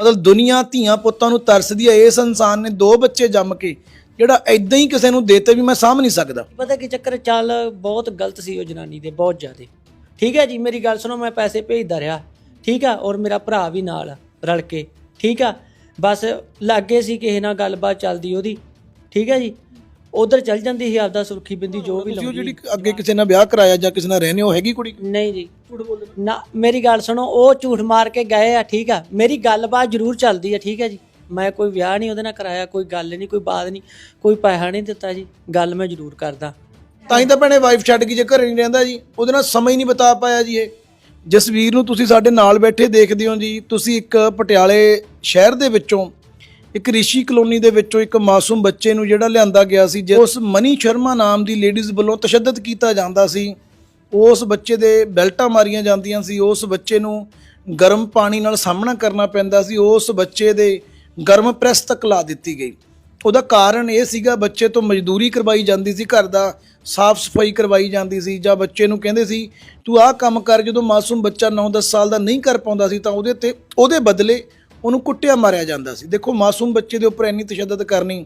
ਮਤਲਬ ਦੁਨੀਆ ਧੀਆਂ ਪੁੱਤਾਂ ਨੂੰ ਤਰਸਦੀ ਹੈ ਇਸ ਇਨਸਾਨ ਨੇ ਦੋ ਬੱਚੇ ਜੰਮ ਕੇ ਜਿਹੜਾ ਐਦਾਂ ਹੀ ਕਿਸੇ ਨੂੰ ਦੇਤੇ ਵੀ ਮੈਂ ਸਾਂਭ ਨਹੀਂ ਸਕਦਾ। ਪਤਾ ਕੀ ਚੱਕਰ ਚੱਲ ਬਹੁਤ ਗਲਤ ਸੀ ਉਹ ਜਨਾਨੀ ਦੇ ਬਹੁਤ ਜ਼ਿਆਦੇ। ਠੀਕ ਹੈ ਜੀ ਮੇਰੀ ਗੱਲ ਸੁਣੋ ਮੈਂ ਪੈਸੇ ਭੇਜਦਾ ਰਿਹਾ। ਠੀਕ ਆ ਔਰ ਮੇਰਾ ਭਰਾ ਵੀ ਨਾਲ ਰਲ ਕੇ। ਠੀਕ ਆ ਬਸ ਲੱਗੇ ਸੀ ਕਿਸੇ ਨਾਲ ਗੱਲਬਾਤ ਚੱਲਦੀ ਉਹਦੀ। ਠੀਕ ਹੈ ਜੀ ਉਧਰ ਚੱਲ ਜਾਂਦੀ ਸੀ ਆਪਦਾ ਸੁਰਖੀ ਬਿੰਦੀ ਜੋ ਵੀ ਤੁਸੀਂ ਉਹ ਲਾਉਂਦੀ ਜਿਹੜੀ ਅੱਗੇ ਕਿਸੇ ਨਾਲ ਵਿਆਹ ਕਰਾਇਆ ਜਾਂ ਕਿਸੇ ਨਾਲ ਰਹਿੰਦੇ ਹੋ ਹੈਗੀ ਕੁੜੀ? ਨਹੀਂ ਜੀ ਨਾ ਮੇਰੀ ਗੱਲ ਸੁਣੋ ਉਹ ਝੂਠ ਮਾਰ ਕੇ ਗਏ ਆ ਠੀਕ ਆ? ਮੇਰੀ ਗੱਲਬਾਤ ਜ਼ਰੂਰ ਚੱਲਦੀ ਆ ਠੀਕ ਹੈ ਜੀ? ਮੈਂ ਕੋਈ ਵਿਆਹ ਨਹੀਂ ਉਹਦੇ ਨਾਲ ਕਰਾਇਆ ਕੋਈ ਗੱਲ ਨਹੀਂ ਕੋਈ ਬਾਤ ਨਹੀਂ ਕੋਈ ਪੈਸਾ ਨਹੀਂ ਦਿੱਤਾ ਜੀ ਗੱਲ ਮੈਂ ਜ਼ਰੂਰ ਕਰਦਾ। ਤਾਂ ਹੀ ਤਾਂ ਭੈਣੇ ਵਾਈਫ ਛੱਡ ਕੇ ਜੇ ਘਰੇ ਨਹੀਂ ਰਹਿੰਦਾ ਜੀ ਉਹਦੇ ਨਾਲ ਸਮਾਂ ਹੀ ਨਹੀਂ ਬਿਤਾ ਪਾਇਆ ਜੀ ਇਹ। ਜਸਵੀਰ ਨੂੰ ਤੁਸੀਂ ਸਾਡੇ ਨਾਲ ਬੈਠੇ ਦੇਖਦੇ ਹੋ ਜੀ ਤੁਸੀਂ ਇੱਕ ਪਟਿਆਲੇ ਸ਼ਹਿਰ ਦੇ ਵਿੱਚੋਂ ਇੱਕ ਰਿਸ਼ੀ ਕਲੋਨੀ ਦੇ ਵਿੱਚੋਂ ਇੱਕ ਮਾਸੂਮ ਬੱਚੇ ਨੂੰ ਜਿਹੜਾ ਲਿਆਂਦਾ ਗਿਆ ਸੀ ਜੇ ਉਸ ਮਨੀ ਸ਼ਰਮਾ ਨਾਮ ਦੀ ਲੇਡੀਜ਼ ਵੱਲੋਂ ਤਸ਼ੱਦਦ ਕੀਤਾ ਜਾਂਦਾ ਸੀ। ਉਸ ਬੱਚੇ ਦੇ ਬੈਲਟਾਂ ਮਾਰੀਆਂ ਜਾਂਦੀਆਂ ਸੀ, ਉਸ ਬੱਚੇ ਨੂੰ ਗਰਮ ਪਾਣੀ ਨਾਲ ਸਾਹਮਣਾ ਕਰਨਾ ਪੈਂਦਾ ਸੀ, ਉਸ ਬੱਚੇ ਦੇ ਗਰਮ ਪ੍ਰੈਸ ਤੱਕ ਲਾ ਦਿੱਤੀ ਗਈ। ਉਹਦਾ ਕਾਰਨ ਇਹ ਸੀਗਾ, ਬੱਚੇ ਤੋਂ ਮਜ਼ਦੂਰੀ ਕਰਵਾਈ ਜਾਂਦੀ ਸੀ, ਘਰ ਦਾ ਸਾਫ਼ ਸਫ਼ਾਈ ਕਰਵਾਈ ਜਾਂਦੀ ਸੀ, ਜਾਂ ਬੱਚੇ ਨੂੰ ਕਹਿੰਦੇ ਸੀ, ਤੂੰ ਆਹ ਕੰਮ ਕਰ, ਜਦੋਂ ਮਾਸੂਮ ਬੱਚਾ 9-10 ਸਾਲ ਦਾ ਨਹੀਂ ਕਰ ਪਾਉਂਦਾ ਸੀ, ਤਾਂ ਉਹਦੇ ਤੇ, ਉਹਦੇ ਬਦਲੇ ਉਹਨੂੰ ਕੁੱਟਿਆ ਮਾਰਿਆ ਜਾਂਦਾ ਸੀ। ਦੇਖੋ, ਮਾਸੂਮ ਬੱਚੇ ਦੇ ਉੱਪਰ ਇੰਨੀ ਤਸ਼ੱਦਦ ਕਰਨੀ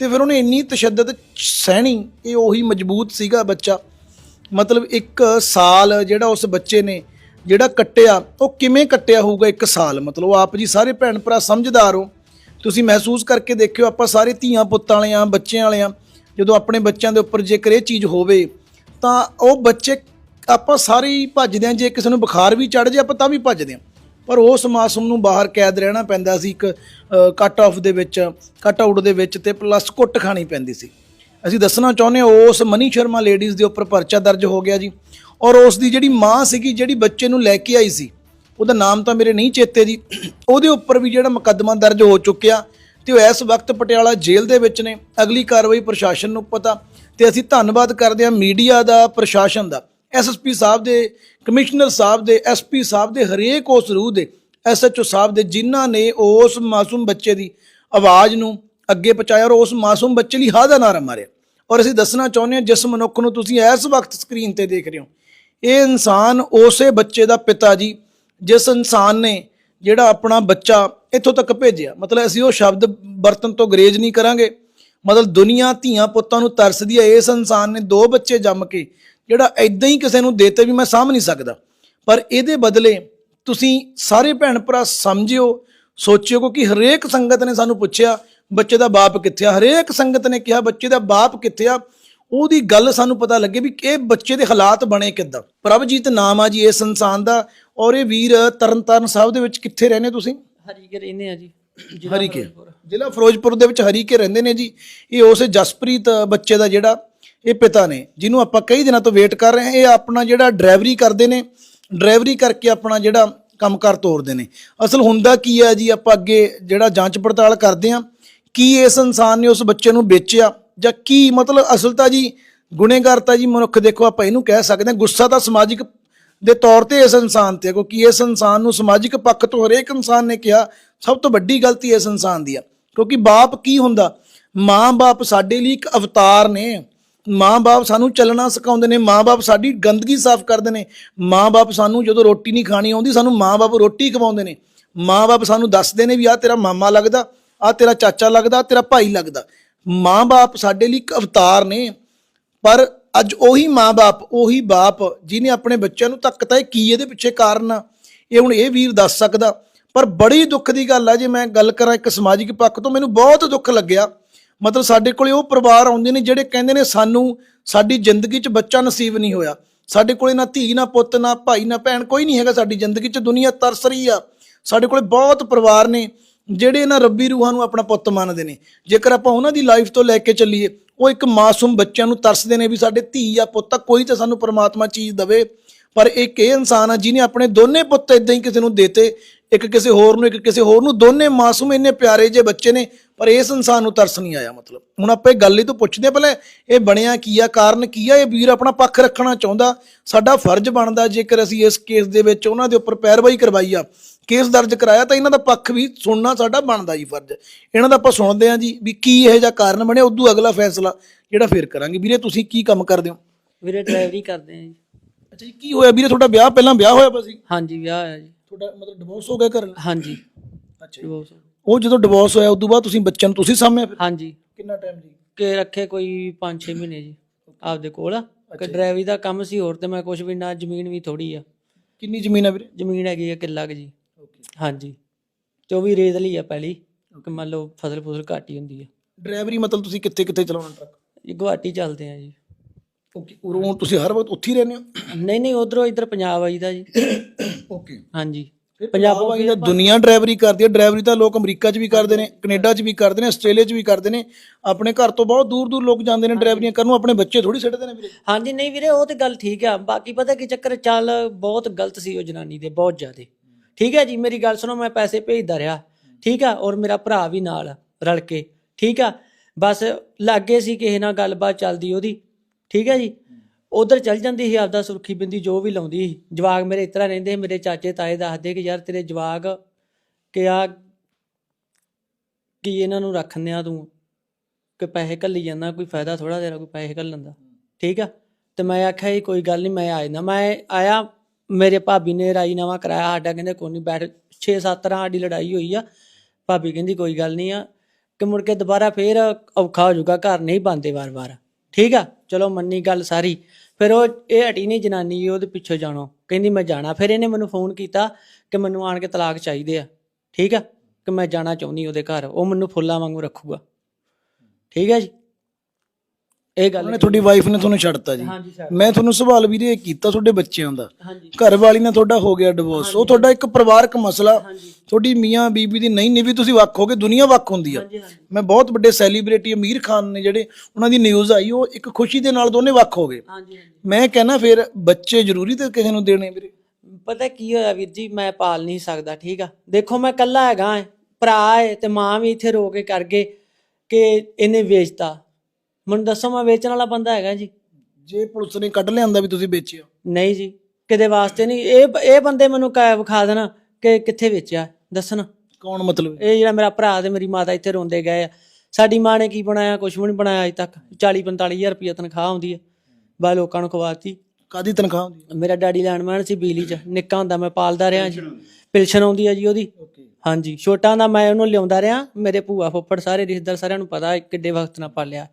ਤੇ ਫਿਰ ਉਹਨੇ ਇੰਨੀ ਤਸ਼ੱਦਦ ਸਹਿਣੀ, ਇਹ ਉਹੀ ਮਜ਼ਬੂਤ ਸੀਗਾ ਬੱਚਾ। ਮਤਲਬ ਇੱਕ ਸਾਲ ਜਿਹੜਾ ਉਸ ਬੱਚੇ ਨੇ ਜਿਹੜਾ ਕੱਟਿਆ, ਉਹ ਕਿਵੇਂ ਕੱਟਿਆ ਹੋਊਗਾ ਇੱਕ ਸਾਲ? ਮਤਲਬ ਆਪ ਜੀ ਸਾਰੇ ਭੈਣ ਭਰਾ ਸਮਝਦਾਰ ਹੋ। ਤੁਸੀਂ ਮਹਿਸੂਸ ਕਰਕੇ ਦੇਖਿਓ, ਆਪਾਂ ਸਾਰੇ ਧੀਆਂ ਪੁੱਤਾਂ ਵਾਲੇ ਆ, ਬੱਚਿਆਂ ਵਾਲੇ ਆ, ਜਦੋਂ ਆਪਣੇ ਬੱਚਿਆਂ ਦੇ ਉੱਪਰ ਜੇਕਰ ਇਹ ਚੀਜ਼ ਹੋਵੇ, ਤਾਂ ਉਹ ਬੱਚੇ ਆਪਾਂ ਸਾਰੇ ਹੀ ਭੱਜਦੇ ਆ, ਜੇ ਕਿਸੇ ਨੂੰ ਬੁਖਾਰ ਵੀ ਚੜ ਜੇ, ਆਪਾਂ ਤਾਂ ਵੀ ਭੱਜਦੇ ਆ। ਪਰ ਉਸ ਮਾਸੂਮ ਨੂੰ ਬਾਹਰ ਕੈਦ ਰਹਿਣਾ ਪੈਂਦਾ ਸੀ ਇੱਕ ਕੱਟ ਆਫ ਦੇ ਵਿੱਚ ਕੱਟ ਆਊਟ ਦੇ ਵਿੱਚ ਤੇ ਪਲੱਸ ਕੁੱਟ ਖਾਣੀ ਪੈਂਦੀ ਸੀ। ਅਸੀਂ ਦੱਸਣਾ ਚਾਹੁੰਦੇ ਹਾਂ, ਉਸ ਮਨੀ ਸ਼ਰਮਾ ਲੇਡੀਜ਼ ਦੇ ਉੱਪਰ ਪਰਚਾ ਦਰਜ ਹੋ ਗਿਆ ਜੀ। ਔਰ ਉਸ ਦੀ ਜਿਹੜੀ ਮਾਂ ਸੀਗੀ, ਜਿਹੜੀ ਬੱਚੇ ਨੂੰ ਲੈ ਕੇ ਆਈ ਸੀ, ਉਹਦਾ ਨਾਮ ਤਾਂ ਮੇਰੇ ਨਹੀਂ ਚੇਤੇ ਜੀ। ਉਹਦੇ ਉੱਪਰ ਵੀ ਜਿਹੜਾ ਮੁਕੱਦਮਾ ਦਰਜ ਹੋ ਚੁੱਕਿਆ, ਤੇ ਉਹ ਇਸ ਵਕਤ ਪਟਿਆਲਾ ਜੇਲ੍ਹ ਦੇ ਵਿੱਚ ਨੇ। ਅਗਲੀ ਕਾਰਵਾਈ ਪ੍ਰਸ਼ਾਸਨ ਨੂੰ ਪਤਾ। ਤੇ ਅਸੀਂ ਧੰਨਵਾਦ ਕਰਦੇ ਹਾਂ ਮੀਡੀਆ ਦਾ, ਪ੍ਰਸ਼ਾਸਨ ਦਾ। ਐਸਐਸਪੀ ਸਾਹਿਬ ਦੇ, ਕਮਿਸ਼ਨਰ ਸਾਹਿਬ ਦੇ ਐਸਪੀ ਸਾਹਿਬ ਦੇ ਹਰੇਕ ਉਸ ਰੂਹ ਦੇ ਐਸਐਚਓ ਸਾਹਿਬ ਦੇ, ਜਿਨ੍ਹਾਂ ਨੇ ਉਸ ਮਾਸੂਮ ਬੱਚੇ ਦੀ ਆਵਾਜ਼ ਨੂੰ ਅੱਗੇ ਪਹੁੰਚਾਇਆ ਔਰ ਉਸ ਮਾਸੂਮ ਬੱਚੇ ਲਈ ਹਾਂ ਦਾ ਨਾਰਾ ਮਾਰਿਆ। ਔਰ ਅਸੀਂ ਦੱਸਣਾ ਚਾਹੁੰਦੇ ਹਾਂ, ਜਿਸ ਮਨੁੱਖ ਨੂੰ ਤੁਸੀਂ ਇਸ ਵਕਤ ਸਕਰੀਨ ਤੇ ਦੇਖ ਰਹੇ ਹੋ, ਇਹ ਇਨਸਾਨ ਉਸੇ ਬੱਚੇ ਦਾ ਪਿਤਾ ਜੀ, ਜਿਸ ਇਨਸਾਨ ਨੇ ਜਿਹੜਾ ਆਪਣਾ ਬੱਚਾ ਇੱਥੋਂ ਤੱਕ ਭੇਜਿਆ। ਮਤਲਬ ਅਸੀਂ ਉਹ ਸ਼ਬਦ ਵਰਤਨ ਤੋਂ ਗਰੇਜ ਨਹੀਂ ਕਰਾਂਗੇ। ਮਤਲਬ ਦੁਨੀਆ ਧੀਆਂ ਪੁੱਤਾਂ ਨੂੰ ਤਰਸਦੀ ਹੈ, ਇਸ ਇਨਸਾਨ ਨੇ ਦੋ ਬੱਚੇ ਜੰਮ ਕੇ, ਜਿਹੜਾ ਐਦਾਂ ਹੀ ਕਿਸੇ ਨੂੰ ਦੇਤੇ ਵੀ ਮੈਂ ਸਾਂਭ ਨਹੀਂ ਸਕਦਾ। ਪਰ ਇਹਦੇ ਬਦਲੇ ਤੁਸੀਂ ਸਾਰੇ ਭੈਣ ਭਰਾ ਸਮਝਿਓ, ਸੋਚਿਓ ਕਿਉਂਕਿ ਹਰੇਕ ਸੰਗਤ ਨੇ ਸਾਨੂੰ ਪੁੱਛਿਆ ਬੱਚੇ ਦਾ ਬਾਪ ਕਿੱਥੇ ਆ? ਹਰੇਕ ਸੰਗਤ ਨੇ ਕਿਹਾ ਬੱਚੇ ਦਾ ਬਾਪ ਕਿੱਥੇ ਆ? ਉਹਦੀ ਗੱਲ ਸਾਨੂੰ ਪਤਾ ਲੱਗੇ ਵੀ ਇਹ ਬੱਚੇ ਦੇ ਹਾਲਾਤ ਬਣੇ ਕਿੱਦਾਂ। ਪ੍ਰਭਜੀਤ ਨਾਮ ਆ ਜੀ ਇਸ ਇਨਸਾਨ ਦਾ ਔਰ ਇਹ ਵੀਰ ਤਰਨਤਾਰਨ ਸਾਹਿਬ ਦੇ ਵਿੱਚ ਕਿੱਥੇ ਰਹਿੰਦੇ ਤੁਸੀਂ? ਹਰੀਕੇ ਰਹਿੰਦੇ ਆ ਜੀ। ਹਰੀਕੇ। ਜ਼ਿਲ੍ਹਾ ਫਿਰੋਜ਼ਪੁਰ ਦੇ ਵਿੱਚ ਹਰੀਕੇ ਰਹਿੰਦੇ ਨੇ ਜੀ। ਇਹ ਉਸੇ ਜਸਪ੍ਰੀਤ ਬੱਚੇ ਦਾ ਜਿਹੜਾ ਇਹ ਪਿਤਾ ਨੇ ਜਿਹਨੂੰ ਆਪਾਂ ਕਈ ਦਿਨਾਂ ਤੋਂ ਵੇਟ ਕਰ ਰਹੇ ਹਾਂ। ਇਹ ਆਪਣਾ ਜਿਹੜਾ ਡਰਾਈਵਰੀ ਕਰਦੇ ਨੇ ਡਰਾਈਵਰੀ ਕਰਕੇ ਆਪਣਾ ਜਿਹੜਾ ਕੰਮਕਾਰ ਤੋਰਦੇ ਨੇ। ਅਸਲ ਹੁੰਦਾ ਕੀ ਹੈ ਜੀ ਆਪਾਂ ਅੱਗੇ ਜਿਹੜਾ ਜਾਂਚ ਪੜਤਾਲ ਕਰਦੇ ਹਾਂ। ਕੀ ਇਸ ਇਨਸਾਨ ਨੇ ਉਸ ਬੱਚੇ ਨੂੰ ਵੇਚਿਆ ਜਾਂ ਕੀ ਮਤਲਬ ਅਸਲ ਤਾਂ ਜੀ ਗੁਨੇਗਾਰ ਤਾਂ ਜੀ ਮਨੁੱਖ ਦੇਖੋ ਆਪਾਂ ਇਹਨੂੰ ਕਹਿ ਸਕਦੇ ਹਾਂ ਗੁੱਸਾ ਤਾਂ ਸਮਾਜਿਕ ਦੇ ਤੌਰ ਤੇ ਇਸ ਇਨਸਾਨ ਤੇ ਹੈ, ਕਿਉਂਕਿ ਇਸ ਇਨਸਾਨ ਨੂੰ ਸਮਾਜਿਕ ਪੱਖ ਤੋਂ ਹਰੇਕ ਇਨਸਾਨ ਨੇ ਕਿਹਾ ਸਭ ਤੋਂ ਵੱਡੀ ਗਲਤੀ ਇਸ ਇਨਸਾਨ ਦੀ ਆ। ਕਿਉਂਕਿ ਬਾਪ ਕੀ ਹੁੰਦਾ? ਮਾਂ-ਬਾਪ ਸਾਡੇ ਲਈ ਇੱਕ ਅਵਤਾਰ ਨੇ। ਮਾਂ-ਬਾਪ ਸਾਨੂੰ ਚੱਲਣਾ ਸਿਖਾਉਂਦੇ ਨੇ ਮਾਂ-ਬਾਪ ਸਾਡੀ ਗੰਦਗੀ ਸਾਫ਼ ਕਰਦੇ ਨੇ। ਮਾਂ-ਬਾਪ ਸਾਨੂੰ ਜਦੋਂ ਰੋਟੀ ਨਹੀਂ ਖਾਣੀ ਆਉਂਦੀ ਸਾਨੂੰ ਮਾਂ-ਬਾਪ ਰੋਟੀ ਖਵਾਉਂਦੇ ਨੇ। ਮਾਂ-ਬਾਪ ਸਾਨੂੰ ਦੱਸਦੇ ਨੇ ਵੀ ਆ ਤੇਰਾ ਮਾਮਾ ਲੱਗਦਾ। ਆ ਤੇਰਾ ਚਾਚਾ ਲੱਗਦਾ, ਤੇਰਾ ਭਾਈ ਲੱਗਦਾ। ਮਾਂ-ਬਾਪ ਸਾਡੇ ਲਈ ਇੱਕ ਅਵਤਾਰ ਨੇ, ਪਰ ਅੱਜ ਉਹੀ ਮਾਂ-ਬਾਪ, ਉਹੀ ਬਾਪ, ਜਿਹਨੇ ਆਪਣੇ ਬੱਚਿਆਂ ਨੂੰ ਧੱਕਤਾ ਇਹ ਕੀ ਇਹਦੇ ਪਿੱਛੇ ਕਾਰਨ ਆ? ਇਹ ਹੁਣ ਇਹ ਵੀਰ ਦੱਸ ਸਕਦਾ। ਪਰ ਬੜੀ ਦੁੱਖ ਦੀ ਗੱਲ ਆ, ਜੇ ਮੈਂ ਗੱਲ ਕਰਾਂ ਇੱਕ ਸਮਾਜਿਕ ਪੱਖ ਤੋਂ, ਮੈਨੂੰ ਬਹੁਤ ਦੁੱਖ ਲੱਗਿਆ। ਮਤਲਬ ਸਾਡੇ ਕੋਲੇ ਉਹ ਪਰਿਵਾਰ ਆਉਂਦੇ ਨੇ ਜਿਹੜੇ ਕਹਿੰਦੇ ਨੇ ਸਾਨੂੰ ਸਾਡੀ ਜ਼ਿੰਦਗੀ 'ਚ ਬੱਚਾ ਨਸੀਬ ਨਹੀਂ ਹੋਇਆ। ਸਾਡੇ ਕੋਲੇ ਨਾ ਧੀ, ਨਾ ਪੁੱਤ, ਨਾ ਭਾਈ, ਨਾ ਭੈਣ, ਕੋਈ ਨਹੀਂ ਹੈਗਾ ਸਾਡੀ ਜ਼ਿੰਦਗੀ 'ਚ, ਦੁਨੀਆ ਤਰਸ ਰਹੀ ਆ। ਸਾਡੇ ਕੋਲੇ ਬਹੁਤ ਪਰਿਵਾਰ ਨੇ। ਜਿਹੜੇ ਇਹਨਾਂ ਰੱਬੀ ਰੂਹਾਂ ਨੂੰ ਆਪਣਾ ਪੁੱਤ ਮੰਨਦੇ ਨੇ ਜੇਕਰ ਆਪਾਂ ਉਹਨਾਂ ਦੀ ਲਾਈਫ ਤੋਂ ਲੈ ਕੇ ਚੱਲੀਏ ਉਹ ਇੱਕ ਮਾਸੂਮ ਬੱਚਿਆਂ ਨੂੰ ਤਰਸਦੇ ਨੇ ਵੀ ਸਾਡੇ ਧੀ ਜਾਂ ਪੁੱਤ ਆ, ਕੋਈ ਤਾਂ ਸਾਨੂੰ ਪਰਮਾਤਮਾ ਚੀਜ਼ ਦਵੇ ਪਰ ਇੱਕ ਇਹ ਇਨਸਾਨ ਆ ਜਿਹਨੇ ਆਪਣੇ ਦੋਨੇ ਪੁੱਤ ਇਦਾਂ ਹੀ ਕਿਸੇ ਨੂੰ ਦੇਤੇ ਇੱਕ ਕਿਸੇ ਹੋਰ ਨੂੰ ਇੱਕ ਕਿਸੇ ਹੋਰ ਨੂੰ ਦੋਨੇ ਮਾਸੂਮ ਇੰਨੇ ਪਿਆਰੇ ਜੇ ਬੱਚੇ ਨੇ ਪਰ ਇਸ ਇਨਸਾਨ ਨੂੰ ਤਰਸ ਨਹੀਂ ਆਇਆ ਮਤਲਬ। ਹੁਣ ਆਪਾਂ ਇਹ ਗੱਲ ਹੀ ਤੋਂ ਪੁੱਛਦੇ ਹਾਂ ਪਹਿਲੇ ਇਹ ਬਣਿਆ ਕੀ ਆ ਕਾਰਨ ਕੀ ਆ ਇਹ ਵੀਰ ਆਪਣਾ ਪੱਖ ਰੱਖਣਾ ਚਾਹੁੰਦਾ ਸਾਡਾ ਫਰਜ਼ ਬਣਦਾ ਜੇਕਰ ਅਸੀਂ ਇਸ ਕੇਸ ਦੇ ਵਿੱਚ ਉਹਨਾਂ ਦੇ ਉੱਪਰ ਪੈਰਵਾਈ ਕਰਵਾਈ ਆ ਕੇਸ ਦਰਜ ਕਰਾਇਆ ਤਾਂ ਇਹਨਾਂ ਦਾ ਪੱਖ ਵੀ ਸੁਣਨਾ ਸਾਡਾ ਬਣਦਾ ਜੀ ਫਰਜ਼। ਇਹਨਾਂ ਦਾ ਆਪਾਂ ਸੁਣਦੇ ਹਾਂ ਜੀ ਵੀ ਕੀ ਇਹੋ ਜਿਹਾ ਕਾਰਨ ਬਣਿਆ ਉਦੋਂ ਅਗਲਾ ਫੈਸਲਾ ਜਿਹੜਾ ਫੇਰ ਕਰਾਂਗੇ। ਵੀਰੇ ਤੁਸੀਂ ਕੀ ਕੰਮ ਕਰਦੇ ਹੋ? ਵੀਰੇ ਡਰਾਈਵਰੀ ਕਰਦੇ ਆ ਜੀ। ਅੱਛਾ ਜੀ ਕੀ ਹੋਇਆ ਵੀਰੇ? ਤੁਹਾਡਾ ਵਿਆਹ ਪਹਿਲਾਂ ਵਿਆਹ ਹੋਇਆ ਵਾ ਸੀ? ਹਾਂਜੀ ਵਿਆਹ ਹੋਇਆ ਜੀ। ਤੁਹਾਡਾ ਮਤਲਬ ਡਿਵੋਰਸ ਹੋ ਗਿਆ ਘਰ? ਹਾਂਜੀ। ਅੱਛਾ divorce। ਉਹ ਜਦੋਂ ਡਿਵੋਰਸ ਹੋਇਆ ਉਦੋਂ ਬਾਅਦ ਤੁਸੀਂ ਬੱਚਿਆਂ ਨੂੰ ਤੁਸੀਂ ਸਾਂਭਿਆ ਫਿਰ? ਹਾਂਜੀ। ਕਿੰਨਾ ਟਾਈਮ ਜੀ? ਕਿ ਰੱਖੇ ਕੋਈ 5-6 ਮਹੀਨੇ ਜੀ ਆਪਦੇ ਕੋਲ। ਕਿ ਡਰਾਈਵਰੀ ਦਾ ਕੰਮ ਸੀ ਹੋਰ ਤੇ ਮੈਂ ਕੁਝ ਵੀ ਨਾ ਜ਼ਮੀਨ ਵੀ ਥੋੜੀ ਆ। ਕਿੰਨੀ ਜ਼ਮੀਨ ਆ ਵੀਰੇ? ਜ਼ਮੀਨ ਹੈਗੀ ਆ ਕਿੱਲਾ ਕੁ ਜੀ। ਹਾਂਜੀ। ਤੇ ਉਹ ਵੀ ਰੇਤ ਲਈ ਆ ਪਹਿਲੀ ਕਿ ਮੰਨ ਲਓ ਫਸਲ ਫਸਲ ਘੱਟ ਹੀ ਹੁੰਦੀ ਆ। ਡਰਾਈਵਰੀ ਮਤਲਬ ਤੁਸੀਂ ਕਿੱਥੇ ਕਿੱਥੇ ਚਲਾਉਣਾ ਟਰੱਕ ਇਹ ਗੁਹਾਟੀ ਚੱਲਦੇ ਆ ਜੀ। ਓਕੇ ਉਰੋਂ ਤੁਸੀਂ ਹਰ ਵਕਤ ਉੱਥੇ ਹੀ ਰਹਿੰਦੇ ਹੋ? ਨਹੀਂ ਨਹੀਂ ਉਧਰੋਂ ਇੱਧਰ ਪੰਜਾਬ ਆਈਦਾ ਜੀ। ਓਕੇ ਹਾਂਜੀ। ਪੰਜਾਬੋਂ ਆਈ ਦੁਨੀਆ ਡਰਾਈਵਰੀ ਕਰਦੀ ਹੈ ਡਰਾਈਵਰੀ ਤਾਂ ਲੋਕ ਅਮਰੀਕਾ 'ਚ ਵੀ ਕਰਦੇ ਨੇ ਕੈਨੇਡਾ 'ਚ ਵੀ ਕਰਦੇ ਨੇ ਆਸਟ੍ਰੇਲੀਆ 'ਚ ਵੀ ਕਰਦੇ ਨੇ। ਆਪਣੇ ਘਰ ਤੋਂ ਬਹੁਤ ਦੂਰ ਦੂਰ ਲੋਕ ਜਾਂਦੇ ਨੇ ਡਰਾਈਵਰੀਆਂ ਕਰਨ ਨੂੰ ਆਪਣੇ ਬੱਚੇ ਥੋੜੀ ਛੱਡਦੇ ਨੇ ਵੀਰੇ। ਹਾਂਜੀ ਨਹੀਂ ਵੀਰੇ ਉਹ ਤੇ ਗੱਲ ਠੀਕ ਆ। ਬਾਕੀ ਪਤਾ ਕੀ ਚੱਕਰ ਚੱਲ ਬਹੁਤ ਗਲਤ ਸੀ ਉਹ ਜਨਾਨੀ ਦੇ ਬਹੁਤ ਜ਼ਿਆਦੇ। ਠੀਕ ਹੈ ਜੀ ਮੇਰੀ ਗੱਲ ਸੁਣੋ ਮੈਂ ਪੈਸੇ ਭੇਜਦਾ ਰਿਹਾ। ਠੀਕ ਆ ਔਰ ਮੇਰਾ ਭਰਾ ਵੀ ਨਾਲ ਰਲ ਕੇ। ਠੀਕ ਆ ਬਸ ਲੱਗੇ ਸੀ ਕਿਸੇ ਨਾਲ ਗੱਲਬਾਤ ਚੱਲਦੀ ਉਹਦੀ। ਠੀਕ ਹੈ ਜੀ ਉਧਰ ਚੱਲ ਜਾਂਦੀ ਸੀ ਆਪਦਾ ਸੁਰਖੀ ਬਿੰਦੀ ਜੋ ਵੀ ਲਾਉਂਦੀ ਸੀ। ਜਵਾਗ ਮੇਰੇ ਇਸ ਤਰ੍ਹਾਂ ਰਹਿੰਦੇ ਸੀ, ਮੇਰੇ ਚਾਚੇ ਤਾਏ ਦੱਸਦੇ ਕਿ ਯਾਰ ਤੇਰੇ ਜਵਾਗ ਕਿ ਆ ਕੀ ਇਹਨਾਂ ਨੂੰ ਰੱਖਦੇ ਆ ਤੂੰ? ਕਿ ਪੈਸੇ ਘੱਲੀ ਜਾਂਦਾ ਕੋਈ ਫਾਇਦਾ ਥੋੜਾ ਤੇਰਾ ਕੋਈ ਪੈਸੇ ਘੱਲਣ ਦਾ। ਠੀਕ ਆ ਤੇ ਮੈਂ ਆਖਿਆ ਜੀ ਕੋਈ ਗੱਲ ਨਹੀਂ ਮੈਂ ਆ ਜਾਂਦਾ। ਮੈਂ ਆਇਆ ਮੇਰੇ ਭਾਬੀ ਨੇ ਰਾਜੀਨਾਮਾ ਕਰਾਇਆ, ਸਾਡਾ ਕਹਿੰਦੇ ਕੋਈ ਨਹੀਂ ਬੈਠ 6-7 ਤਰ੍ਹਾਂ ਸਾਡੀ ਲੜਾਈ ਹੋਈ ਆ। ਭਾਬੀ ਕਹਿੰਦੀ ਕੋਈ ਗੱਲ ਨਹੀਂ ਆ। ਕਿ ਮੁੜ ਕੇ ਦੁਬਾਰਾ ਫੇਰ ਔਖਾ ਹੋ ਜਾਊਗਾ, ਘਰ ਨਹੀਂ ਬੰਦੇ ਵਾਰ-ਵਾਰ। ਠੀਕ ਆ? ਚਲੋ ਮੰਨੀ ਗੱਲ ਸਾਰੀ। ਫਿਰ ਉਹ, ਇਹ ਹਟੀ ਨਹੀਂ ਜਨਾਨੀ, ਉਹਦੇ ਪਿੱਛੇ ਜਾਣੋ। ਕਹਿੰਦੀ ਮੈਂ ਜਾਣਾ। ਫਿਰ ਇਹਨੇ ਮੈਨੂੰ ਫੋਨ ਕੀਤਾ ਕਿ ਮੈਨੂੰ ਆਣ ਕੇ ਤਲਾਕ ਚਾਹੀਦੇ ਆ। ਠੀਕ ਆ? ਕਿ ਮੈਂ ਜਾਣਾ ਚਾਹੁੰਦੀ ਉਹਦੇ ਘਰ। ਉਹ ਮੈਨੂੰ ਫੁੱਲਾਂ ਵਾਂਗੂ ਰੱਖੂਗਾ। ਠੀਕ ਹੈ ਜੀ? ਇਹ ਗੱਲ ਉਹਨੇ ਤੁਹਾਡੀ ਵਾਈਫ ਨੇ ਤੁਹਾਨੂੰ ਛੱਡਤਾ ਜੀ। ਹਾਂਜੀ ਮੈਂ ਤੁਹਾਨੂੰ ਸਵਾਲ ਵੀਰੇ ਇਹ ਕੀਤਾ ਤੁਹਾਡੇ ਬੱਚਿਆਂ ਦਾ। ਹਾਂਜੀ। ਘਰ ਵਾਲੀ ਨਾਲ ਤੁਹਾਡਾ ਹੋ ਗਿਆ ਡਿਵੋਰਸ ਉਹ ਤੁਹਾਡਾ ਇੱਕ ਪਰਿਵਾਰਕ ਮਸਲਾ। ਤੁਹਾਡੀ ਮੀਆਂ ਬੀਬੀ ਦੀ ਨਹੀਂ ਨਿਭੀ ਤੁਸੀਂ ਵੱਖ ਹੋ ਗਏ ਦੁਨੀਆ ਵੱਖ ਹੁੰਦੀ ਆ। ਮੈਂ ਬਹੁਤ ਵੱਡੇ ਸੈਲੀਬ੍ਰਿਟੀ ਅਮੀਰ ਖਾਨ ਨੇ ਜਿਹੜੇ ਉਹਨਾਂ ਦੀ ਨਿਊਜ਼ ਆਈ ਉਹ ਇੱਕ ਖੁਸ਼ੀ ਦੇ ਨਾਲ ਦੋਨੇ ਵੱਖ ਹੋ ਗਏ। ਮੈਂ ਕਹਿੰਦਾ ਫਿਰ ਬੱਚੇ ਜ਼ਰੂਰੀ ਤੇ ਕਿਸੇ ਨੂੰ ਦੇਣੇ ਵੀਰੇ? ਪਤਾ ਕੀ ਹੋਇਆ ਵੀਰ ਜੀ ਮੈਂ ਪਾਲ ਨਹੀਂ ਸਕਦਾ ਠੀਕ ਆ। ਦੇਖੋ ਮੈਂ ਇਕੱਲਾ ਹੈਗਾ ਭਰਾ ਹੈ ਤੇ ਮਾਂ ਵੀ ਇੱਥੇ ਰੋ ਕੇ ਕਰ ਗਏ ਕਿ ਇਹਨੇ ਵੇਚਤਾ। ਮੈਨੂੰ ਦੱਸੋ ਮੈਂ ਵੇਚਣ ਵਾਲਾ ਬੰਦਾ ਹੈਗਾ ਜੀ। ਜੇ ਪੁਲਿਸ ਨੇ ਕੱਢ ਲਿਆਂਦਾ ਵੀ ਤੁਸੀਂ ਵੇਚਿਆ। ਨਹੀਂ ਜੀ ਕਿਤੇ ਵਾਸਤੇ ਨਹੀਂ। ਇਹ ਇਹ ਬੰਦੇ ਮੈਨੂੰ ਕਹਿ ਵਿਖਾ ਦੇਣ ਕਿ ਕਿੱਥੇ ਵੇਚਿਆ ਦੱਸਣ। ਕੌਣ ਮਤਲਬ? ਇਹ ਜਿਹੜਾ ਮੇਰਾ ਭਰਾ ਤੇ ਮੇਰੀ ਮਾਤਾ ਇੱਥੇ ਰੋਂਦੇ ਗਏ ਆ। ਸਾਡੀ ਮਾਂ ਨੇ ਕੀ ਬਣਾਇਆ ਕੁਝ ਵੀ ਨਹੀਂ ਬਣਾਇਆ ਅਜੇ ਤੱਕ। 40 45000 ਰੁਪਏ ਤਨਖਾਹ ਆਉਂਦੀ ਹੈ ਬਾ ਲੋਕਾਂ ਨੂੰ ਖਵਾਤੀ। ਕਾਦੀ ਤਨਖਾਹ ਹੁੰਦੀ ਹੈ ਮੇਰਾ ਡੈਡੀ ਲੈਂਡਮੈਨ ਸੀ ਬਿਜਲੀ 'ਚ ਨਿੱਕਾ ਹੁੰਦਾ ਮੈਂ ਪਾਲਦਾ ਰਿਹਾ ਜੀ। ਪਿਲਸ਼ਨ ਆਉਂਦੀ ਹੈ ਜੀ ਉਹਦੀ। ਹਾਂਜੀ ਛੋਟਾ ਹੁੰਦਾ ਮੈਂ ਉਹਨੂੰ ਲਿਆਉਂਦਾ ਰਿਹਾ। ਮੇਰੇ ਭੂਆ ਫੁੱਫੜ ਸਾਰੇ ਰਿਸ਼ਤੇਦਾਰ ਸਾਰਿਆਂ ਨੂੰ ਪਤਾ ਕਿੱਡੇ ਵਕਤ ਨਾਲ ਪਾਲਿਆ।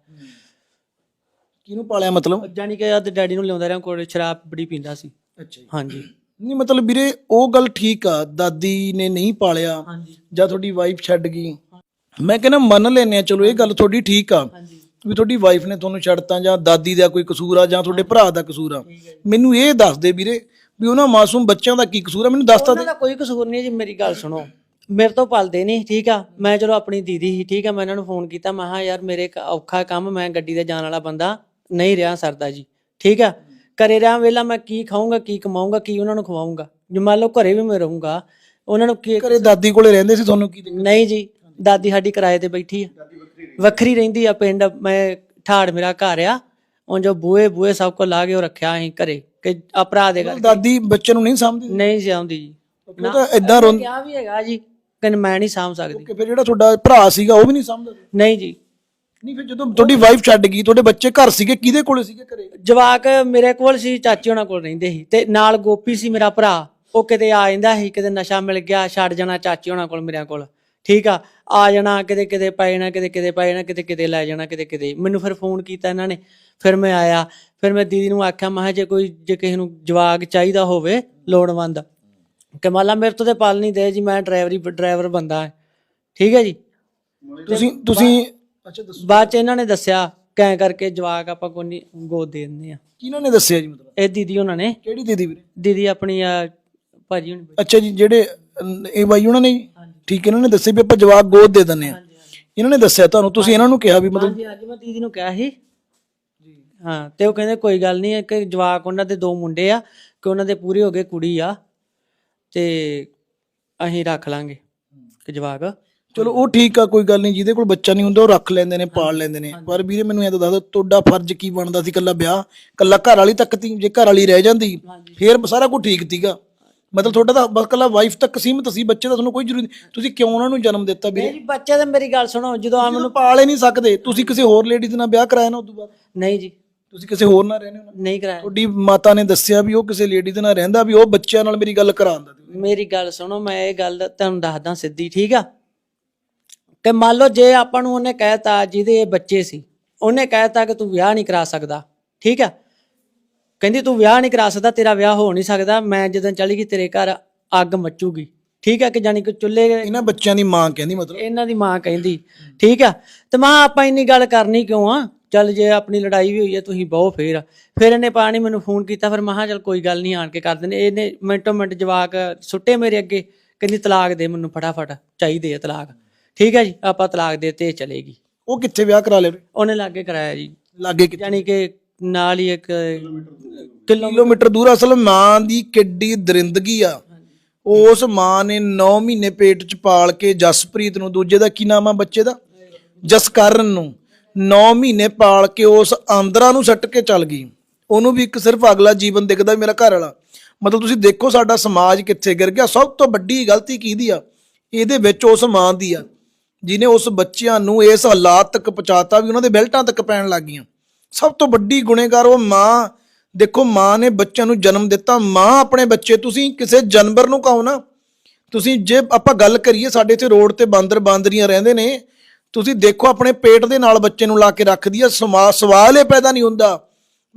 ਕਿਹਨੂੰ ਪਾਲਿਆ ਮਤਲਬ? ਜਾਨੀ ਕਿ ਜਦ ਡੈਡੀ ਨੂੰ ਲਿਆਉਂਦਾ ਰਿਹਾ ਕੋਲ ਸ਼ਰਾਬ ਬੜੀ ਪੀਂਦਾ ਸੀ। ਅੱਛਾ ਹਾਂਜੀ। ਨਹੀਂ ਮਤਲਬ ਵੀਰੇ ਉਹ ਗੱਲ ਠੀਕ ਆ ਦਾਦੀ ਨੇ ਨਹੀਂ ਪਾਲਿਆ ਹਾਂਜੀ। ਜਾਂ ਤੁਹਾਡੀ ਵਾਈਫ ਛੱਡ ਗਈ। ਮੈਂ ਕਹਿੰਦਾ ਮੰਨ ਲੈਨੇ ਆ ਚਲੋ ਇਹ ਗੱਲ ਤੁਹਾਡੀ ਠੀਕ ਆ ਹਾਂਜੀ। ਵੀ ਤੁਹਾਡੀ ਵਾਈਫ ਨੇ ਤੁਹਾਨੂੰ ਛੱਡਤਾ ਜਾਂ ਦਾਦੀ ਦਾ ਕੋਈ ਕਸੂਰ ਆ ਜਾਂ ਤੁਹਾਡੇ ਭਰਾ ਦਾ ਕਸੂਰ ਆ। ਮੈਨੂੰ ਇਹ ਦੱਸ ਦੇ ਵੀਰੇ ਵੀ ਉਹਨਾਂ ਮਾਸੂਮ ਬੱਚਿਆਂ ਦਾ ਕੀ ਕਸੂਰ ਆ ਮੈਨੂੰ ਦੱਸ ਤਾਂ ਉਹਨਾਂ ਦੇ। ਦਾ ਕੋਈ ਕਸੂਰ ਨਹੀਂ ਜੀ ਮੇਰੀ ਗੱਲ ਸੁਣੋ। ਮੇਰੇ ਤੋਂ ਪਲਦੇ ਨਹੀਂ ਠੀਕ ਆ? ਮੈਂ ਚਲੋ ਆਪਣੀ ਦੀਦੀ ਸੀ ਠੀਕ ਆ? ਮੈਂ ਇਹਨਾਂ ਨੂੰ ਫੋਨ ਕੀਤਾ ਮੈਂ ਕਿਹਾ ਯਾਰ ਮੇਰੇ ਇੱਕ ਔਖਾ ਕੰਮ ਮੈਂ ਗੱਡੀ ਤੇ ਜਾਣ ਵਾਲਾ ਬੰਦਾ ਨਹੀਂ ਰਿਹਾ ਸਰਦਾ ਜੀ। ਠੀਕ ਆ? ਘਰੇ ਰਹਾਂ ਵੇਲਾ ਮੈਂ ਕੀ ਖਾਊਂਗਾ ਕੀ ਕਮਾਊਂਗਾ ਕੀ ਉਹਨਾਂ ਨੂੰ ਖਵਾਊਂਗਾ? ਜੇ ਮੰਨ ਲਓ ਘਰੇ ਵੀ ਮੈਂ ਰਹੂੰਗਾ ਉਹਨਾਂ ਨੂੰ ਕੀ ਘਰੇ ਦਾਦੀ ਕੋਲੇ ਰਹਿੰਦੇ ਸੀ ਤੁਹਾਨੂੰ ਕੀ ਦਿੱਕਤ? ਨਹੀਂ ਜੀ ਦਾਦੀ ਸਾਡੀ ਕਿਰਾਏ ਤੇ ਬੈਠੀ ਆ। ਵੱਖਰੀ ਰਹਿੰਦੀ। ਆ ਪਿੰਡ ਮੈਂ ਠਾੜ ਮੇਰਾ ਘਰ ਆ। ਉਹ ਜੋ ਬੂਏ ਬੂਏ ਸਭ ਕੋ ਲਾ ਕੇ ਉਹ ਰੱਖਿਆ ਅਸੀਂ ਘਰੇ ਕਿ ਭਰਾ ਦੇ ਘਰ। ਦਾਦੀ ਬੱਚੇ ਨੂੰ ਨਹੀਂ ਸਮਝਦੀ ਨਹੀਂ ਆਉਂਦੀ ਜੀ। ਉਹ ਤਾਂ ਇਦਾਂ ਰੋਂ ਕਿਹਾ ਵੀ ਹੈਗਾ ਜੀ ਕਿ ਮੈਂ ਨਹੀਂ ਸਾਂਭ ਸਕਦੀ। ਕਿ ਫਿਰ ਜਿਹੜਾ ਤੁਹਾਡਾ ਭਰਾ ਸੀਗਾ ਉਹ ਵੀ ਨਹੀਂ ਸਮਝਦਾ ਨਹੀਂ ਜੀ। ਨਹੀਂ ਫਿਰ ਜਦੋਂ ਤੁਹਾਡੀ ਵਾਈਫ ਛੱਡ ਗਈ ਤੁਹਾਡੇ ਬੱਚੇ ਘਰ ਸੀਗੇ ਕਿਹਦੇ ਕੋਲੇ ਸੀਗੇ ਘਰੇ? ਜਵਾਕ ਮੇਰੇ ਕੋਲ ਸੀ ਚਾਚੀ ਉਹਨਾਂ ਕੋਲ ਰਹਿੰਦੇ ਸੀ। ਤੇ ਨਾਲ ਗੋਪੀ ਸੀ ਮੇਰਾ ਭਰਾ। ਉਹ ਕਿਤੇ ਆ ਜਾਂਦਾ ਸੀ ਕਿਤੇ ਨਸ਼ਾ ਮਿਲ ਗਿਆ ਛੱਡ ਜਾਣਾ ਚਾਚੀ ਉਹਨਾਂ ਕੋਲ ਮੇਰੇ ਕੋਲ। ਠੀਕ ਆ ਆ ਜਾਣਾ ਕਿਤੇ ਕਿਤੇ ਪੈ ਜਾਣਾ ਕਿਤੇ ਕਿਤੇ ਪੈ ਜਾਣਾ ਕਿਤੇ ਕਿਤੇ ਲੈ ਜਾਣਾ ਕਿਤੇ ਕਿਤੇ। ਮੈਨੂੰ ਫਿਰ ਫੋਨ ਕੀਤਾ ਇਹਨਾਂ ਨੇ। ਫਿਰ ਮੈਂ ਆਇਆ ਫਿਰ ਮੈਂ ਦੀਦੀ ਨੂੰ ਆਖਿਆ ਮੈਂ ਜੇ ਕੋਈ ਜੇ ਕਿਸੇ ਨੂੰ ਜਵਾਕ ਚਾਹੀਦਾ ਹੋਵੇ ਲੋੜਵੰਦ। ਕਮਾਲਾ ਮੇਰੇ ਤੋਂ ਤੇ ਪਾਲ ਨਹੀਂ ਦੇ ਜੀ ਮੈਂ ਡਰਾਈਵਰੀ ਡਰਾਈਵਰ ਬੰਦਾ ਹਾਂ। ਠੀਕ ਹੈ ਜੀ? ਤੁਸੀਂ ਤੁਸੀਂ ਅੱਛਾ ਦੱਸੋ। ਬਾਅਦ ਚ ਇਹਨਾਂ ਨੇ ਦੱਸਿਆ ਕੈਂ ਕਰਕੇ ਜਵਾਕ ਆਪਾਂ ਕੋਈ ਨਹੀਂ ਗੋਦ ਦੇ ਦਿੰਦੇ ਆ। ਕਿਹਨਾਂ ਨੇ ਦੱਸਿਆ ਜੀ ਮਤਲਬ? ਇਹ ਦੀਦੀ ਉਹਨਾਂ ਨੇ। ਕਿਹੜੀ ਦੀਦੀ ਵੀਰੇ? ਦੀਦੀ ਆਪਣੀ ਆ ਭਾਜੀ ਹੁਣ। ਅੱਛਾ ਜੀ ਜਿਹੜੇ ਅਮ, ਇਹ ਬਾਈ ਉਹਨਾਂ ਨੇ ਜੀ? ਠੀਕ ਹੈ, ਇਹਨਾਂ ਨੇ ਦੱਸਿਆ ਵੀ ਆਪਾਂ ਜਵਾਬ ਗੋਦ ਦੇ ਦਿੰਨੇ ਆ। ਇਹਨਾਂ ਨੇ ਦੱਸਿਆ ਤੁਹਾਨੂੰ ਤੁਸੀਂ ਇਹਨਾਂ ਨੂੰ ਕਿਹਾ ਵੀ ਮਤਲਬ ਹਾਂਜੀ ਅੱਜ ਮੈਂ ਦੀਦੀ ਨੂੰ ਕਿਹਾ ਸੀ। ਹਾਂ ਤੇ ਉਹ ਕਹਿੰਦੇ ਕੋਈ ਗੱਲ ਨਹੀਂ ਕਿ ਜਵਾਕ ਉਹਨਾਂ ਦੇ ਦੋ ਮੁੰਡੇ ਆ ਕਿ ਉਹਨਾਂ ਦੇ ਪੂਰੇ ਹੋ ਗਏ ਕੁੜੀ ਆ ਤੇ ਅਸੀਂ ਰੱਖ ਲਾਂਗੇ ਕਿ ਜਵਾਕ। ਚਲੋ ਉਹ ਠੀਕ ਆ ਕੋਈ ਗੱਲ ਨਹੀਂ ਜਿਹਦੇ ਕੋਲ ਬੱਚਾ ਨਹੀਂ ਹੁੰਦਾ ਉਹ ਰੱਖ ਲੈਂਦੇ ਨੇ ਪਾਲ ਲੈਂਦੇ ਨੇ। ਪਰ ਵੀਰੇ ਮੈਨੂੰ ਇਹ ਤਾਂ ਦੱਸ ਤੁਹਾਡਾ ਫਰਜ਼ ਕੀ ਬਣਦਾ ਸੀ ਕੱਲਾ ਵਿਆਹ? ਕੱਲਾ ਘਰ ਵਾਲੀ ਤੱਕ ਤੀ ਜੇ ਘਰ ਵਾਲੀ ਰਹਿ ਜਾਂਦੀ ਫੇਰ ਸਾਰਾ ਕੁਝ ਠੀਕ ਸੀਗਾ। ਮਤਲਬ ਤੁਹਾਡਾ ਤਾਂ ਬਸ ਕੱਲਾ ਵਾਈਫ ਤੱਕ ਸੀਮਤ ਸੀ ਬੱਚੇ ਦਾ ਤੁਹਾਨੂੰ ਕੋਈ ਜ਼ਰੂਰੀ ਨਹੀਂ। ਤੁਸੀਂ ਕਿਉਂ ਉਹਨਾਂ ਨੂੰ ਜਨਮ ਦਿੱਤਾ ਵੀਰੇ? ਮੇਰੀ ਬੱਚੇ ਤੇ ਮੇਰੀ ਗੱਲ ਸੁਣੋ ਜਦੋਂ ਆ ਮੈਨੂੰ ਪਾਲ ਹੀ ਨਹੀਂ ਸਕਦੇ। ਤੁਸੀਂ ਕਿਸੇ ਹੋਰ ਲੇਡੀ ਦੇ ਨਾਲ ਵਿਆਹ ਕਰਾਇਆ ਨਾ ਉਦੋਂ ਬਾਅਦ? ਨਹੀਂ ਜੀ। ਤੁਸੀਂ ਕਿਸੇ ਹੋਰ ਨਾਲ ਰਹਿੰਦੇ ਹੋ ਨਾ? ਨਹੀਂ ਕਰਾਇਆ। ਤੁਹਾਡੀ ਮਾਤਾ ਨੇ ਦੱਸਿਆ ਵੀ ਉਹ ਕਿਸੇ ਲੇਡੀ ਦੇ ਨਾਲ ਰਹਿੰਦਾ ਵੀ ਉਹ ਬੱਚਿਆਂ ਨਾਲ ਮੇਰੀ ਗੱਲ ਕਰਾਉਂਦਾ ਸੀ ਮੇਰੀ ਗੱਲ ਸੁਣੋ ਮੈਂ ਇਹ ਗੱਲ ਤੁਹਾਨੂੰ ਦੱਸਦਾ ਸਿੱਧੀ ਠੀਕ ਆ? ਕਿ ਮੰਨ ਲਓ ਜੇ ਆਪਾਂ ਨੂੰ ਉਹਨੇ ਕਹਿਤਾ ਜਿਹਦੇ ਇਹ ਬੱਚੇ ਸੀ ਉਹਨੇ ਕਹਿਤਾ ਕਿ ਤੂੰ ਵਿਆਹ ਨਹੀਂ ਕਰਾ ਸਕਦਾ ਠੀਕ ਆ ਕਹਿੰਦੀ ਤੂੰ ਵਿਆਹ ਨਹੀਂ ਕਰਾ ਸਕਦਾ ਤੇਰਾ ਵਿਆਹ ਹੋ ਨਹੀਂ ਸਕਦਾ ਮੈਂ ਜਦੋਂ ਚਲੀ ਗਈ ਤੇਰੇ ਘਰ ਅੱਗ ਮੱਚੂਗੀ ਠੀਕ ਆ ਕਿ ਜਾਨੀ ਕਿ ਚੁੱਲ੍ਹੇ ਇਹਨਾਂ ਬੱਚਿਆਂ ਦੀ ਮਾਂ ਕਹਿੰਦੀ ਮਤਲਬ? ਇਹਨਾਂ ਦੀ ਮਾਂ ਕਹਿੰਦੀ ਠੀਕ ਆ ਤੇ ਮਾਂ ਆਪਾਂ ਇੰਨੀ ਗੱਲ ਕਰਨੀ ਕਿਉਂ ਆ? ਚੱਲ ਜੇ ਆਪਣੀ ਲੜਾਈ ਵੀ ਹੋਈ ਹੈ ਤੁਸੀਂ ਬਹੁ ਫੇਰ। ਫਿਰ ਇਹਨੇ ਪਾਣੀ ਮੈਨੂੰ ਫੋਨ ਕੀਤਾ ਫਿਰ ਮਹਾ ਚੱਲ ਕੋਈ ਗੱਲ ਨਹੀਂ ਆਣ ਕੇ ਕਰ ਦਿੰਦੇ। ਇਹਨੇ ਮਿੰਟੋ ਮਿੰਟ ਜਵਾਕ ਸੁੱਟੇ ਮੇਰੇ ਅੱਗੇ ਕਹਿੰਦੀ ਤਲਾਕ ਦੇ ਮੈਨੂੰ ਫਟਾਫਟ ਚਾਹੀਦੇ ਆ ਤਲਾਕ। ਠੀਕ ਹੈ ਜੀ ਆਪਾਂ ਤਲਾਕ ਦੇ ਤੇ ਚਲੇਗੀ। ਉਹ ਕਿੱਥੇ ਵਿਆਹ ਕਰਾ ਲਏ ਉਹਨੇ ਲਾਗੇ ਕਰਾਇਆ ਜੀ। ਲਾਗੇ ਕਿਤੇ ਯਾਨੀ ਕਿ ਨਾਲ ਹੀ ਇੱਕ ਕਿਲੋ ਕਿਲੋਮੀਟਰ ਦੂਰ ਅਸਲ ਮਾਂ ਦੀ ਕਿੱਡੀ ਦਰਿੰਦਗੀ ਆ। ਉਸ ਮਾਂ ਨੇ 9 ਮਹੀਨੇ ਪੇਟ ਚ ਪਾਲ ਕੇ ਜਸਪ੍ਰੀਤ ਨੂੰ ਦੂਜੇ ਦਾ ਕੀ ਨਾਮ ਆ ਬੱਚੇ ਦਾ? ਜਸਕਰਨ ਨੂੰ 9 ਮਹੀਨੇ ਪਾਲ ਕੇ ਉਸ ਆਂਦਰਾਂ ਨੂੰ ਸੱਟ ਕੇ ਚੱਲ ਗਈ। ਉਹਨੂੰ ਵੀ ਇੱਕ ਸਿਰਫ ਅਗਲਾ ਜੀਵਨ ਦਿਖਦਾ ਵੀ ਮੇਰਾ ਘਰ ਵਾਲਾ। ਮਤਲਬ ਤੁਸੀਂ ਦੇਖੋ ਸਾਡਾ ਸਮਾਜ ਕਿੱਥੇ ਗਿਰ ਗਿਆ। ਸਭ ਤੋਂ ਵੱਡੀ ਗਲਤੀ ਕਿਹਦੀ ਆ? ਇਹਦੇ ਵਿੱਚ ਉਸ ਮਾਂ ਦੀ ਆ। ਜਿਨੇ ਉਸ ਬੱਚਿਆਂ ਨੂੰ ਇਸ ਹਾਲਾਤ ਤੱਕ ਪਹੁੰਚਾਤਾ ਵੀ ਉਹਨਾਂ ਦੇ ਬੈਲਟਾਂ ਤੱਕ ਪੈਣ ਲੱਗ ਗਈਆਂ। ਸਭ ਤੋਂ ਵੱਡੀ ਗੁਨੇਗਾਰ ਉਹ ਮਾਂ, ਦੇਖੋ ਮਾਂ ਨੇ ਬੱਚਿਆਂ ਨੂੰ ਜਨਮ ਦਿੱਤਾ, ਮਾਂ ਆਪਣੇ ਬੱਚੇ, ਤੁਸੀਂ ਕਿਸੇ ਜਾਨਵਰ ਨੂੰ ਕਹੋ ਨਾ। ਤੁਸੀਂ ਜੇ ਆਪਾਂ ਗੱਲ ਕਰੀਏ, ਸਾਡੇ ਇੱਥੇ ਰੋਡ ਤੇ ਬਾਂਦਰ ਬਾਂਦਰੀਆਂ ਰਹਿੰਦੇ ਨੇ, ਤੁਸੀਂ ਦੇਖੋ ਆਪਣੇ ਪੇਟ ਦੇ ਨਾਲ ਬੱਚੇ ਨੂੰ ਲਾ ਕੇ ਰੱਖਦੀ ਆ ਸਮਾ- ਸਵਾਲ ਇਹ ਪੈਦਾ ਨਹੀਂ ਹੁੰਦਾ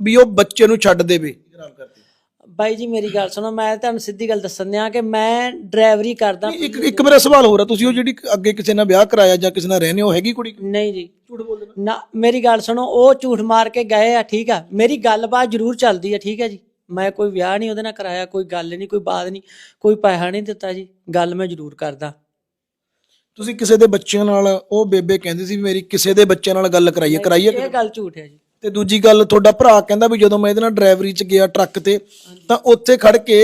ਵੀ ਉਹ ਬੱਚੇ ਨੂੰ ਛੱਡ ਦੇਵੇ। ਬਾਈ ਜੀ ਮੇਰੀ ਗੱਲ ਸੁਣੋ ਮੈਂ ਤੁਹਾਨੂੰ ਸਿੱਧੀ ਗੱਲ ਦੱਸਣ ਦਿਆਂ ਕਿ ਮੈਂ ਡਰਾਈਵਰੀ ਕਰਦਾ। ਇੱਕ ਇੱਕ ਮੇਰਾ ਸਵਾਲ ਹੋਰ ਆ ਤੁਸੀਂ ਉਹ ਜਿਹੜੀ ਅੱਗੇ ਕਿਸੇ ਨਾਲ ਵਿਆਹ ਕਰਾਇਆ ਜਾਂ ਕਿਸੇ ਨਾਲ ਰਹਿੰਦੇ ਹੋ ਹੈਗੀ ਕੁੜੀ? ਨਹੀਂ ਜੀ। ਝੂਠ ਬੋਲਦੇ ਨਾ। ਮੇਰੀ ਗੱਲ ਸੁਣੋ ਉਹ ਝੂਠ ਮਾਰ ਕੇ ਗਏ ਆ ਠੀਕ ਆ। ਮੇਰੀ ਗੱਲਬਾਤ ਜ਼ਰੂਰ ਚੱਲਦੀ ਆ ਠੀਕ ਆ ਜੀ। ਮੈਂ ਕੋਈ ਵਿਆਹ ਨਹੀਂ ਉਹਦੇ ਨਾਲ ਕਰਾਇਆ ਕੋਈ ਗੱਲ ਨਹੀਂ ਕੋਈ ਬਾਤ ਨਹੀਂ ਕੋਈ ਪੈਸਾ ਨਹੀਂ ਦਿੱਤਾ ਜੀ। ਗੱਲ ਮੈਂ ਜ਼ਰੂਰ ਕਰਦਾ। ਤੁਸੀਂ ਕਿਸੇ ਦੇ ਬੱਚਿਆਂ ਨਾਲ ਉਹ ਬੇਬੇ ਕਹਿੰਦੀ ਸੀ ਵੀ ਮੇਰੀ ਕਿਸੇ ਦੇ ਬੱਚਿਆਂ ਨਾਲ ਗੱਲ ਕਰਾਈਏ ਕਰਾਈਏ ਇਹ ਗੱਲ ਝੂਠ ਹੈ ਜੀ। ਤੇ ਦੂਜੀ ਗੱਲ ਤੁਹਾਡਾ ਭਰਾ ਕਹਿੰਦਾ ਵੀ ਜਦੋਂ ਮੈਂ ਇਹਦੇ ਨਾਲ ਡਰਾਈਵਰੀ 'ਚ ਗਿਆ ਟਰੱਕ ਤੇ ਤਾਂ ਉੱਥੇ ਖੜ ਕੇ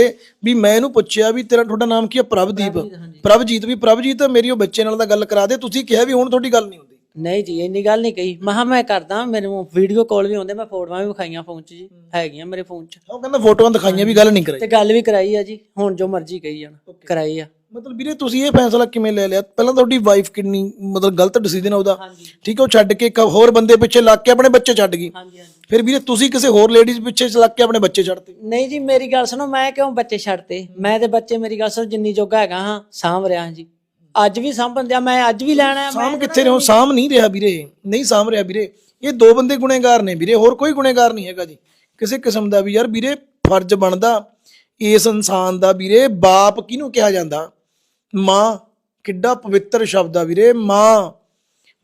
ਵੀ ਮੈਂ ਇਹਨੂੰ ਪੁੱਛਿਆ ਵੀ ਤੇਰਾ ਤੁਹਾਡਾ ਨਾਮ ਕੀ ਹੈ ਪ੍ਰਭਦੀਪ। ਪ੍ਰਭਜੀਤ ਵੀ ਪ੍ਰਭਜੀਤ ਮੇਰੀ ਉਹ ਬੱਚੇ ਨਾਲ ਤਾਂ ਗੱਲ ਕਰਾ ਦੇ ਤੁਸੀਂ ਕਿਹਾ ਵੀ ਹੁਣ ਤੁਹਾਡੀ ਗੱਲ ਨਹੀਂ ਹੁੰਦੀ। ਨਹੀਂ ਜੀ ਇੰਨੀ ਗੱਲ ਨਹੀਂ ਕਹੀ। ਮਹਾ ਮੈਂ ਕਰਦਾ ਮੈਨੂੰ ਵੀਡੀਓ ਕਾਲ ਵੀ ਆਉਂਦੇ ਮੈਂ ਫੋਟੋਆਂ ਵੀ ਵਿਖਾਈਆਂ ਫੋਨ 'ਚ ਜੀ ਹੈਗੀਆਂ ਮੇਰੇ ਫੋਨ 'ਚ। ਉਹ ਕਹਿੰਦਾ ਫੋਟੋਆਂ ਦਿਖਾਈਆਂ ਵੀ ਗੱਲ ਨਹੀਂ ਕਰਾਈ। ਤੇ ਗੱਲ ਵੀ ਕਰਾਈ ਆ ਜੀ ਹੁਣ ਜੋ ਮਰਜ਼ੀ ਕਹੀ ਜਾਣ ਕਰਾਈ ਆ। ਮਤਲਬ ਵੀਰੇ ਤੁਸੀਂ ਇਹ ਫੈਸਲਾ ਕਿਵੇਂ ਲੈ ਲਿਆ? ਪਹਿਲਾਂ ਤੁਹਾਡੀ ਵਾਈਫ ਕਿੰਨੀ ਮਤਲਬ ਗਲਤ ਡਿਸੀਜਨ ਆ ਉਹਦਾ। ਠੀਕ ਹੈ ਉਹ ਛੱਡ ਕੇ ਇੱਕ ਹੋਰ ਬੰਦੇ ਪਿੱਛੇ ਲੱਗ ਕੇ ਆਪਣੇ ਬੱਚੇ ਛੱਡ ਗਈ। ਹਾਂਜੀ ਹਾਂਜੀ। ਫਿਰ ਵੀਰੇ ਤੁਸੀਂ ਕਿਸੇ ਹੋਰ ਲੇਡੀਜ਼ ਪਿੱਛੇ ਲੱਗ ਕੇ ਆਪਣੇ ਬੱਚੇ ਛੱਡਤੇ। ਨਹੀਂ ਜੀ ਮੇਰੀ ਗੱਲ ਸੁਣੋ ਮੈਂ ਕਿਉਂ ਬੱਚੇ ਛੱਡਤੇ? ਮੈਂ ਤੇ ਬੱਚੇ ਮੇਰੀ ਗੱਲ ਸੁਣੋ ਜਿੰਨੀ ਜੋਗਾ ਹੈਗਾ ਹਾਂ ਸਾਂਭ ਰਿਹਾ ਜੀ। ਅੱਜ ਵੀ ਸਾਂਭਣ ਦਿਆ ਮੈਂ ਅੱਜ ਵੀ ਲੈਣਾ ਸਾਮ ਕਿੱਥੇ ਰਹੋ? ਸਾਮ ਨਹੀਂ ਰਿਹਾ ਵੀਰੇ। ਨਹੀਂ ਸਾਮ ਰਿਹਾ ਵੀਰੇ। ਇਹ ਦੋ ਬੰਦੇ ਗੁਨੇਗਾਰ ਨੇ ਵੀਰੇ ਹੋਰ ਕੋਈ ਗੁਨੇਗਾਰ ਨਹੀਂ ਹੈਗਾ ਜੀ। ਕਿਸੇ ਕਿਸਮ ਦਾ ਵੀ ਯਾਰ ਵੀਰੇ ਫਰਜ਼ ਬਣਦਾ ਇਸ ਇਨਸਾਨ ਦਾ ਵੀਰੇ ਬਾਪ ਕਿਹਨੂੰ ਕਿਹਾ ਜਾਂਦਾ? ਮਾਂ, ਕਿੱਡਾ ਪਵਿੱਤਰ ਸ਼ਬਦ ਆ ਵੀਰੇ, ਮਾਂ।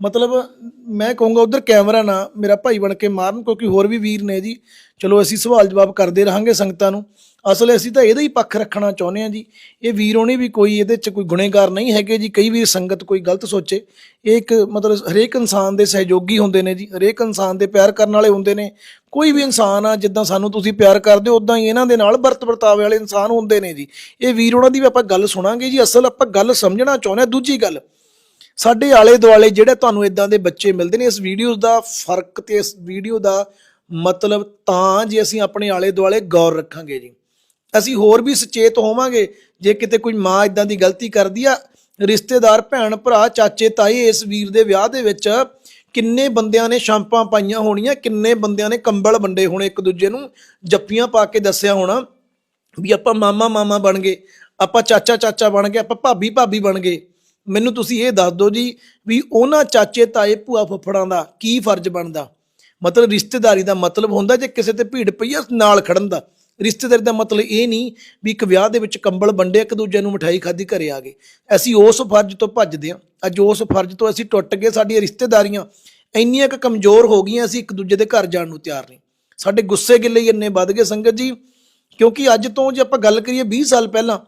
ਮਤਲਬ ਮੈਂ ਕਹੂੰਗਾ ਉਧਰ ਕੈਮਰਾ ਨਾ ਮੇਰਾ ਭਾਈ ਬਣ ਕੇ ਮਾਰਨ, ਕਿਉਂਕਿ ਹੋਰ ਵੀ ਵੀਰ ਨੇ ਜੀ। ਚਲੋ ਅਸੀਂ ਸਵਾਲ ਜਵਾਬ ਕਰਦੇ ਰਹਾਂਗੇ ਸੰਗਤਾਂ ਨੂੰ। ਅਸਲ ਅਸੀਂ ਤਾਂ ਇਹਦਾ ਹੀ ਪੱਖ ਰੱਖਣਾ ਚਾਹੁੰਦੇ ਹਾਂ ਜੀ। ਇਹ ਵੀਰ ਹੋਣੀ ਵੀ ਕੋਈ ਇਹਦੇ ਚ ਕੋਈ ਗੁਨੇਗਾਰ ਨਹੀਂ ਹੈਗੇ ਜੀ। ਕਈ ਵੀਰ ਸੰਗਤ ਕੋਈ ਗਲਤ ਸੋਚੇ। ਇਹ ਇੱਕ ਮਤਲਬ ਹਰੇਕ ਇਨਸਾਨ ਦੇ ਸਹਿਯੋਗੀ ਹੁੰਦੇ ਨੇ ਜੀ। ਹਰੇਕ ਇਨਸਾਨ ਦੇ ਪਿਆਰ ਕਰਨ ਵਾਲੇ ਹੁੰਦੇ ਨੇ। ਕੋਈ ਵੀ ਇਨਸਾਨ ਆ, ਜਿੱਦਾਂ ਸਾਨੂੰ ਤੁਸੀਂ ਪਿਆਰ ਕਰਦੇ ਹੋ ਉਦਾਂ ਹੀ ਇਹਨਾਂ ਦੇ ਨਾਲ ਵਰਤ ਵਰਤਾਵੇ ਵਾਲੇ ਇਨਸਾਨ ਹੁੰਦੇ ਨੇ ਜੀ। ਇਹ ਵੀਰ ਉਹਨਾਂ ਦੀ ਵੀ ਆਪਾਂ ਗੱਲ ਸੁਣਾਂਗੇ ਜੀ। ਅਸਲ ਆਪਾਂ ਗੱਲ ਸਮਝਣਾ ਚਾਹੁੰਦੇ ਹਾਂ। ਦੂਜੀ ਗੱਲ, ਸਾਡੇ ਆਲੇ ਦੁਆਲੇ ਜਿਹੜੇ ਤੁਹਾਨੂੰ ਇਦਾਂ ਦੇ ਬੱਚੇ ਮਿਲਦੇ ਨੇ, ਇਸ ਵੀਡੀਓ ਦਾ ਫ਼ਰਕ ਤੇ ਇਸ ਵੀਡੀਓ ਦਾ ਮਤਲਬ ਤਾਂ ਜੇ ਅਸੀਂ ਆਪਣੇ ਆਲੇ ਦੁਆਲੇ ਗੌਰ ਰੱਖਾਂਗੇ ਜੀ। ਅਸੀਂ ਹੋਰ ਵੀ ਸੁਚੇਤ ਹੋਵਾਂਗੇ, ਜੇ ਕਿਤੇ ਕੋਈ ਮਾਂ ਇਦਾਂ ਦੀ ਗਲਤੀ ਕਰਦੀ ਆ, ਰਿਸ਼ਤੇਦਾਰ, ਭੈਣ, ਭਰਾ, ਚਾਚੇ, ਤਾਏ ਇਸ ਵੀਰ ਦੇ ਵਿਆਹ ਦੇ ਵਿੱਚ ਕਿੰਨੇ ਬੰਦਿਆਂ ਨੇ ਸ਼ਾਂਪਾਂ ਪਾਈਆਂ ਹੋਣੀਆਂ, ਕਿੰਨੇ ਬੰਦਿਆਂ ਨੇ ਕੰਬਲ ਵੰਡੇ ਹੋਣੇ ਇੱਕ ਦੂਜੇ ਨੂੰ, ਜੱਫੀਆਂ ਪਾ ਕੇ ਦੱਸਿਆ ਹੋਣਾ ਵੀ ਆਪਾਂ ਮਾਮਾ ਮਾਮਾ ਬਣ ਗਏ, ਆਪਾਂ ਚਾਚਾ ਚਾਚਾ ਬਣ ਗਏ, ਆਪਾਂ ਭਾਬੀ ਭਾਬੀ ਬਣ ਗਏ। ਮੈਨੂੰ ਤੁਸੀਂ ਇਹ ਦੱਸ ਦਿਓ ਜੀ ਵੀ ਉਹਨਾਂ ਚਾਚੇ ਤਾਏ ਭੂਆ ਫੁੱਫੜਾਂ ਦਾ ਕੀ ਫਰਜ਼ ਬਣਦਾ? ਮਤਲਬ ਰਿਸ਼ਤੇਦਾਰੀ ਦਾ ਮਤਲਬ ਹੁੰਦਾ ਜੇ ਕਿਸੇ ਤੇ ਭੀੜ ਪਈ ਆ ਨਾਲ ਖੜਨ ਦਾ। ਰਿਸ਼ਤੇਦਾਰੀ ਦਾ ਮਤਲਬ ਇਹ ਨਹੀਂ ਵੀ ਇੱਕ ਵਿਆਹ ਦੇ ਵਿੱਚ ਕੰਬਲ ਵੰਡੇ, ਇੱਕ ਦੂਜੇ ਨੂੰ ਮਠਾਈ ਖਾਧੀ ਘਰੇ ਆ ਗਏ। ਅਸੀਂ ਉਸ ਫਰਜ਼ ਤੋਂ ਭੱਜਦੇ ਹਾਂ। ਅੱਜ ਉਸ ਫਰਜ਼ ਤੋਂ ਅਸੀਂ ਟੁੱਟ ਗਏ, ਸਾਡੀਆਂ ਰਿਸ਼ਤੇਦਾਰੀਆਂ ਇੰਨੀਆਂ ਕੁ ਕਮਜ਼ੋਰ ਹੋ ਗਈਆਂ, ਅਸੀਂ ਇੱਕ ਦੂਜੇ ਦੇ ਘਰ ਜਾਣ ਨੂੰ ਤਿਆਰ ਨਹੀਂ। ਸਾਡੇ ਗੁੱਸੇ ਗਿੱਲੇ ਹੀ ਇੰਨੇ ਵੱਧ ਗਏ ਸੰਗਤ ਜੀ, ਕਿਉਂਕਿ ਅੱਜ ਤੋਂ ਜੇ ਆਪਾਂ ਗੱਲ ਕਰੀਏ 20 ਸਾਲ ਪਹਿਲਾਂ,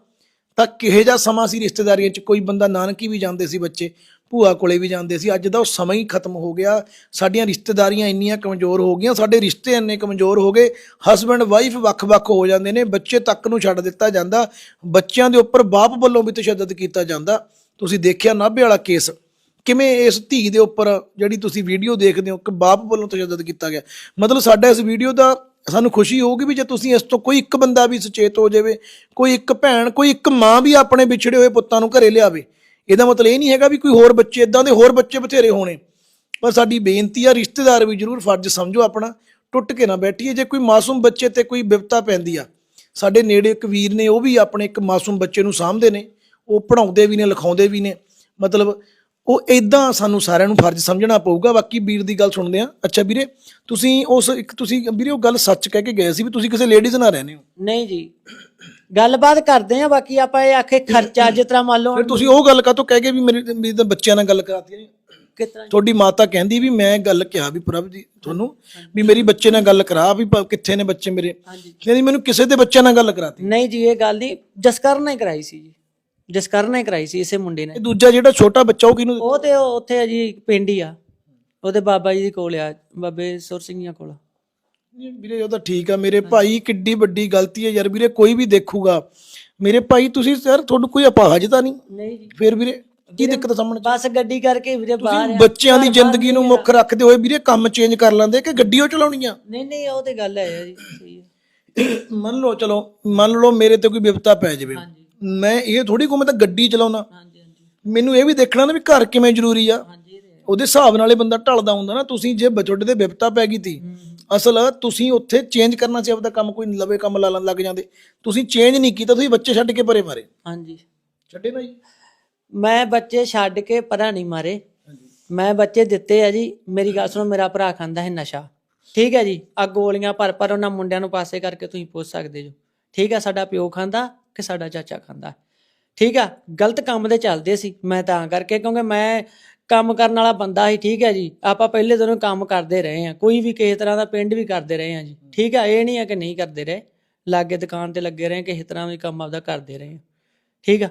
ਤਾਂ ਕਿਹੋ ਜਿਹਾ ਸਮਾਂ ਸੀ ਰਿਸ਼ਤੇਦਾਰੀਆਂ 'ਚ? ਕੋਈ ਬੰਦਾ ਨਾਨਕੀ ਵੀ ਜਾਂਦੇ ਸੀ ਬੱਚੇ ਭੂਆ ਕੋਲੇ ਵੀ ਜਾਂਦੇ ਸੀ। ਅੱਜ ਦਾ ਉਹ ਸਮਾਂ ਹੀ ਖਤਮ ਹੋ ਗਿਆ। ਸਾਡੀਆਂ ਰਿਸ਼ਤੇਦਾਰੀਆਂ ਇੰਨੀਆਂ ਕਮਜ਼ੋਰ ਹੋ ਗਈਆਂ। ਸਾਡੇ ਰਿਸ਼ਤੇ ਇੰਨੇ ਕਮਜ਼ੋਰ ਹੋ ਗਏ। ਹਸਬੰਡ ਵਾਈਫ ਵੱਖ-ਵੱਖ ਹੋ ਜਾਂਦੇ ਨੇ। ਬੱਚੇ ਤੱਕ ਨੂੰ ਛੱਡ ਦਿੱਤਾ ਜਾਂਦਾ। ਬੱਚਿਆਂ ਦੇ ਉੱਪਰ ਬਾਪ ਵੱਲੋਂ ਵੀ ਤਸ਼ੱਦਦ ਕੀਤਾ ਜਾਂਦਾ। ਤੁਸੀਂ ਦੇਖਿਆ ਨਾਭੇ ਵਾਲਾ ਕੇਸ? ਕਿਵੇਂ ਇਸ ਧੀ ਦੇ ਉੱਪਰ ਜਿਹੜੀ ਤੁਸੀਂ ਵੀਡੀਓ ਦੇਖਦੇ ਹੋ, ਕਿ ਬਾਪ ਵੱਲੋਂ ਤਸ਼ੱਦਦ ਕੀਤਾ ਗਿਆ? ਮਤਲਬ ਸਾਡਾ ਇਸ ਵੀਡੀਓ ਦਾ ਸਾਨੂੰ ਖੁਸ਼ੀ ਹੋਊਗੀ ਵੀ ਜੇ ਤੁਸੀਂ ਇਸ ਤੋਂ ਕੋਈ ਇੱਕ ਬੰਦਾ ਵੀ ਸੁਚੇਤ ਹੋ ਜਾਵੇ, ਕੋਈ ਇੱਕ ਭੈਣ, ਕੋਈ ਇੱਕ ਮਾਂ ਵੀ ਆਪਣੇ ਵਿਛੜੇ ਹੋਏ ਪੁੱਤਾਂ ਨੂੰ ਘਰੇ ਲਿਆਵੇ ਇਹਦਾ ਮਤਲਬ ਇਹ ਨਹੀਂ ਹੈਗਾ ਵੀ ਕੋਈ ਹੋਰ ਬੱਚੇ ਇਦਾਂ ਦੇ ਹੋਰ ਬੱਚੇ ਬਥੇਰੇ ਹੋਣੇ। ਪਰ ਸਾਡੀ ਬੇਨਤੀ ਆ, ਰਿਸ਼ਤੇਦਾਰ ਵੀ ਜਰੂਰ ਫਰਜ਼ ਸਮਝੋ ਆਪਣਾ, ਟੁੱਟ ਕੇ ਨਾ ਬੈਠੀਏ। ਜੇ ਕੋਈ ਮਾਸੂਮ ਬੱਚੇ ਤੇ ਕੋਈ ਵਿਪਤਾ ਪੈਂਦੀ ਆ, ਸਾਡੇ ਨੇੜੇ ਇੱਕ ਵੀਰ ਨੇ, ਉਹ ਵੀ ਆਪਣੇ ਇੱਕ ਮਾਸੂਮ ਬੱਚੇ ਨੂੰ ਸਾਂਭਦੇ ਨੇ, ਉਹ ਪੜਾਉਂਦੇ ਵੀ ਨੇ, ਲਿਖਾਉਂਦੇ ਵੀ ਨੇ। ਮਤਲਬ ਉਹ ਇਦਾਂ ਸਾਨੂੰ ਸਾਰਿਆਂ ਨੂੰ ਫਰਜ਼ ਸਮਝਣਾ ਪਊਗਾ। ਬਾਕੀ ਵੀਰ ਦੀ ਗੱਲ ਸੁਣਦੇ ਆ ਅੱਛਾ ਵੀਰੇ ਤੁਸੀਂ ਉਸ ਇੱਕ ਤੁਸੀਂ ਵੀਰੇ ਉਹ ਗੱਲ ਸੱਚ ਕਹਿ ਕੇ ਗਏ ਸੀ ਵੀ ਤੁਸੀਂ ਕਿਸੇ ਲੇਡੀਜ਼ ਨਾਲ ਰਹਿੰਦੇ ਹੋ। ਨਹੀਂ ਜੀ। ਗੱਲਬਾਤ ਕਰਦੇ ਆ ਬਾਕੀ ਆਪਾਂ ਇਹ ਆਖੇ ਖਰਚਾ ਜਿਸ ਤਰ੍ਹਾਂ ਮੰਨ ਲਓ ਫਿਰ ਤੁਸੀਂ ਉਹ ਗੱਲ ਕਾਹਤੋਂ ਕਹਿ ਕੇ ਵੀ ਮੇਰੇ ਮੇਰੇ ਤਾਂ ਬੱਚਿਆਂ ਨਾਲ ਗੱਲ ਕਰਾਤੀ ਨੇ ਕਿਤਨਾ ਤੁਹਾਡੀ ਮਾਤਾ ਕਹਿੰਦੀ ਵੀ ਮੈਂ ਗੱਲ ਕਿਹਾ ਵੀ ਪ੍ਰਭ ਜੀ ਤੁਹਾਨੂੰ ਵੀ ਮੇਰੀ ਬੱਚੇ ਨਾਲ ਗੱਲ ਕਰਾ ਵੀ ਪ- ਕਿੱਥੇ ਨੇ ਬੱਚੇ ਮੇਰੇ। ਹਾਂਜੀ। ਕਹਿੰਦੀ ਮੈਨੂੰ ਕਿਸੇ ਦੇ ਬੱਚਿਆਂ ਨਾਲ ਗੱਲ ਕਰਾਤੀ। ਨਹੀਂ ਜੀ ਇਹ ਗੱਲ ਨਹੀਂ ਜਸਕਰਨ ਨੇ ਕਰਾਈ ਸੀ ਜੀ। ਜਸਕਰਨ ਨੇ ਕਰਾਈ ਸੀ ਇਸੇ ਮੁੰਡੇ ਨੇ। ਇਹ ਦੂਜਾ ਜਿਹੜਾ ਛੋਟਾ ਬੱਚਾ ਉਹ ਕਿਹਨੂੰ ਉਹ ਤੇ ਉਹ ਉੱਥੇ ਆ ਜੀ ਪਿੰਡ ਹੀ ਆ। ਉਹਦੇ ਬਾਬਾ ਜੀ ਦੇ ਕੋਲ ਆ ਬਾਬੇ ਸੁਰ ਸਿੰਘੀਆਂ ਕੋਲ। ਵੀਰੇ ਉਹ ਤਾਂ ਠੀਕ ਆ। ਮੇਰੇ ਭਾਈ ਕਿੱਡੀ ਵੱਡੀ ਗਲਤੀ ਹੈ ਯਾਰ ਵੀਰੇ ਕੋਈ ਵੀ ਦੇਖੂਗਾ। ਮੇਰੇ ਭਾਈ ਤੁਸੀਂ ਯਾਰ ਤੁਹਾਨੂੰ ਕੋਈ ਅਪਾਹਜ ਤਾਂ ਨਹੀਂ? ਨਹੀਂ ਜੀ। ਫਿਰ ਵੀਰੇ ਕੀ ਦਿੱਕਤ ਸਾਹਮਣੇ? ਬਸ ਗੱਡੀ ਕਰਕੇ ਵੀਰੇ ਬਾਹਰ ਤੁਸੀਂ ਬੱਚਿਆਂ ਦੀ ਜ਼ਿੰਦਗੀ ਨੂੰ ਮੁੱਖ ਰੱਖਦੇ ਹੋਏ ਵੀਰੇ ਕੰਮ ਚੇਂਜ ਕਰ ਲੈਂਦੇ ਕਿ ਗੱਡੀ ਉਹ ਚਲਾਉਣੀ ਆ ਨਹੀਂ ਨਹੀਂ ਉਹ ਤੇ ਗੱਲ ਹੈ ਜੀ ਮੰਨ ਲਓ ਚਲੋ ਮੰਨ ਲਓ ਮੇਰੇ ਤੇ ਕੋਈ ਵਿਪਤਾ ਪੈ ਜਾਵੇ। ਹਾਂਜੀ। ਮੈਂ ਇਹ ਥੋੜੀ ਕੋ ਮੈਂ ਤਾਂ ਗੱਡੀ ਚਲਾਉਣਾ ਹਾਂਜੀ ਹਾਂਜੀ। ਮੈਨੂੰ ਇਹ ਵੀ ਦੇਖਣਾ ਨਾ ਵੀ ਘਰ ਕਿਵੇਂ ਜ਼ਰੂਰੀ ਆ। ਹਾਂਜੀ ਇਹ। ਉਹਦੇ ਹਿਸਾਬ ਨਾਲ ਇਹ ਬੰਦਾ ਢਲਦਾ ਹੁੰਦਾ ਨਾ। ਤੁਸੀਂ ਜੇ ਬਚੋਡੇ ਦੇ ਵਿਪਤਾ ਪੈ ਗਈ ਤੀ ਅਸਲ ਤੁਸੀਂ ਉੱਥੇ ਚੇਂਜ ਕਰਨਾ ਸੀ ਆਪਦਾ ਕੰਮ ਕੋਈ ਲਵੇ ਕੰਮ ਲਾ ਲੱਗ ਜਾਂਦੇ। ਤੁਸੀਂ ਚੇਂਜ ਨਹੀਂ ਕੀਤਾ ਤੁਸੀਂ ਬੱਚੇ ਛੱਡ ਕੇ ਪਰੇ ਮਾਰੇ। ਹਾਂਜੀ। ਛੱਡੇ ਨਾ ਜੀ। ਮੈਂ ਬੱਚੇ ਛੱਡ ਕੇ ਪਰਾਂ ਨਹੀਂ ਮਾਰੇ। ਮੈਂ ਬੱਚੇ ਦਿੱਤੇ ਆ ਜੀ। ਮੇਰੀ ਗੱਲ ਸੁਣੋ ਮੇਰਾ ਭਰਾ ਖਾਂਦਾ ਹੈ ਨਸ਼ਾ। ਠੀਕ ਹੈ ਜੀ? ਆ ਗੋਲੀਆਂ ਪਰ ਪਰ ਉਹਨਾਂ ਮੁੰਡਿਆਂ ਨੂੰ ਪਾਸੇ ਕਰਕੇ ਤੁਸੀਂ ਪੁੱਛ ਸਕਦੇ ਜੋ। ਠੀਕ ਹੈ ਸਾਡਾ ਪਿਓ ਖਾਂਦਾ। ਕਿ ਸਾਡਾ ਚਾਚਾ ਖਾਂਦਾ ਠੀਕ ਆ, ਗਲਤ ਕੰਮ ਦੇ ਚੱਲਦੇ ਸੀ, ਮੈਂ ਤਾਂ ਕਰਕੇ, ਕਿਉਂਕਿ ਮੈਂ ਕੰਮ ਕਰਨ ਵਾਲਾ ਬੰਦਾ ਸੀ ਠੀਕ ਹੈ ਜੀ। ਆਪਾਂ ਪਹਿਲੇ ਦਿਨੋਂ ਕੰਮ ਕਰਦੇ ਰਹੇ ਆ, ਕੋਈ ਵੀ ਕਿਸੇ ਤਰ੍ਹਾਂ ਦਾ ਪਿੰਡ ਵੀ ਕਰਦੇ ਰਹੇ ਆ ਜੀ। ਠੀਕ ਆ, ਇਹ ਨਹੀਂ ਆ ਕਿ ਨਹੀਂ ਕਰਦੇ ਰਹੇ, ਲਾਗੇ ਦੁਕਾਨ ਤੇ ਲੱਗੇ ਰਹੇ, ਕਿਸੇ ਤਰ੍ਹਾਂ ਵੀ ਕੰਮ ਆਪਦਾ ਕਰਦੇ ਰਹੇ ਆ। ਠੀਕ ਆ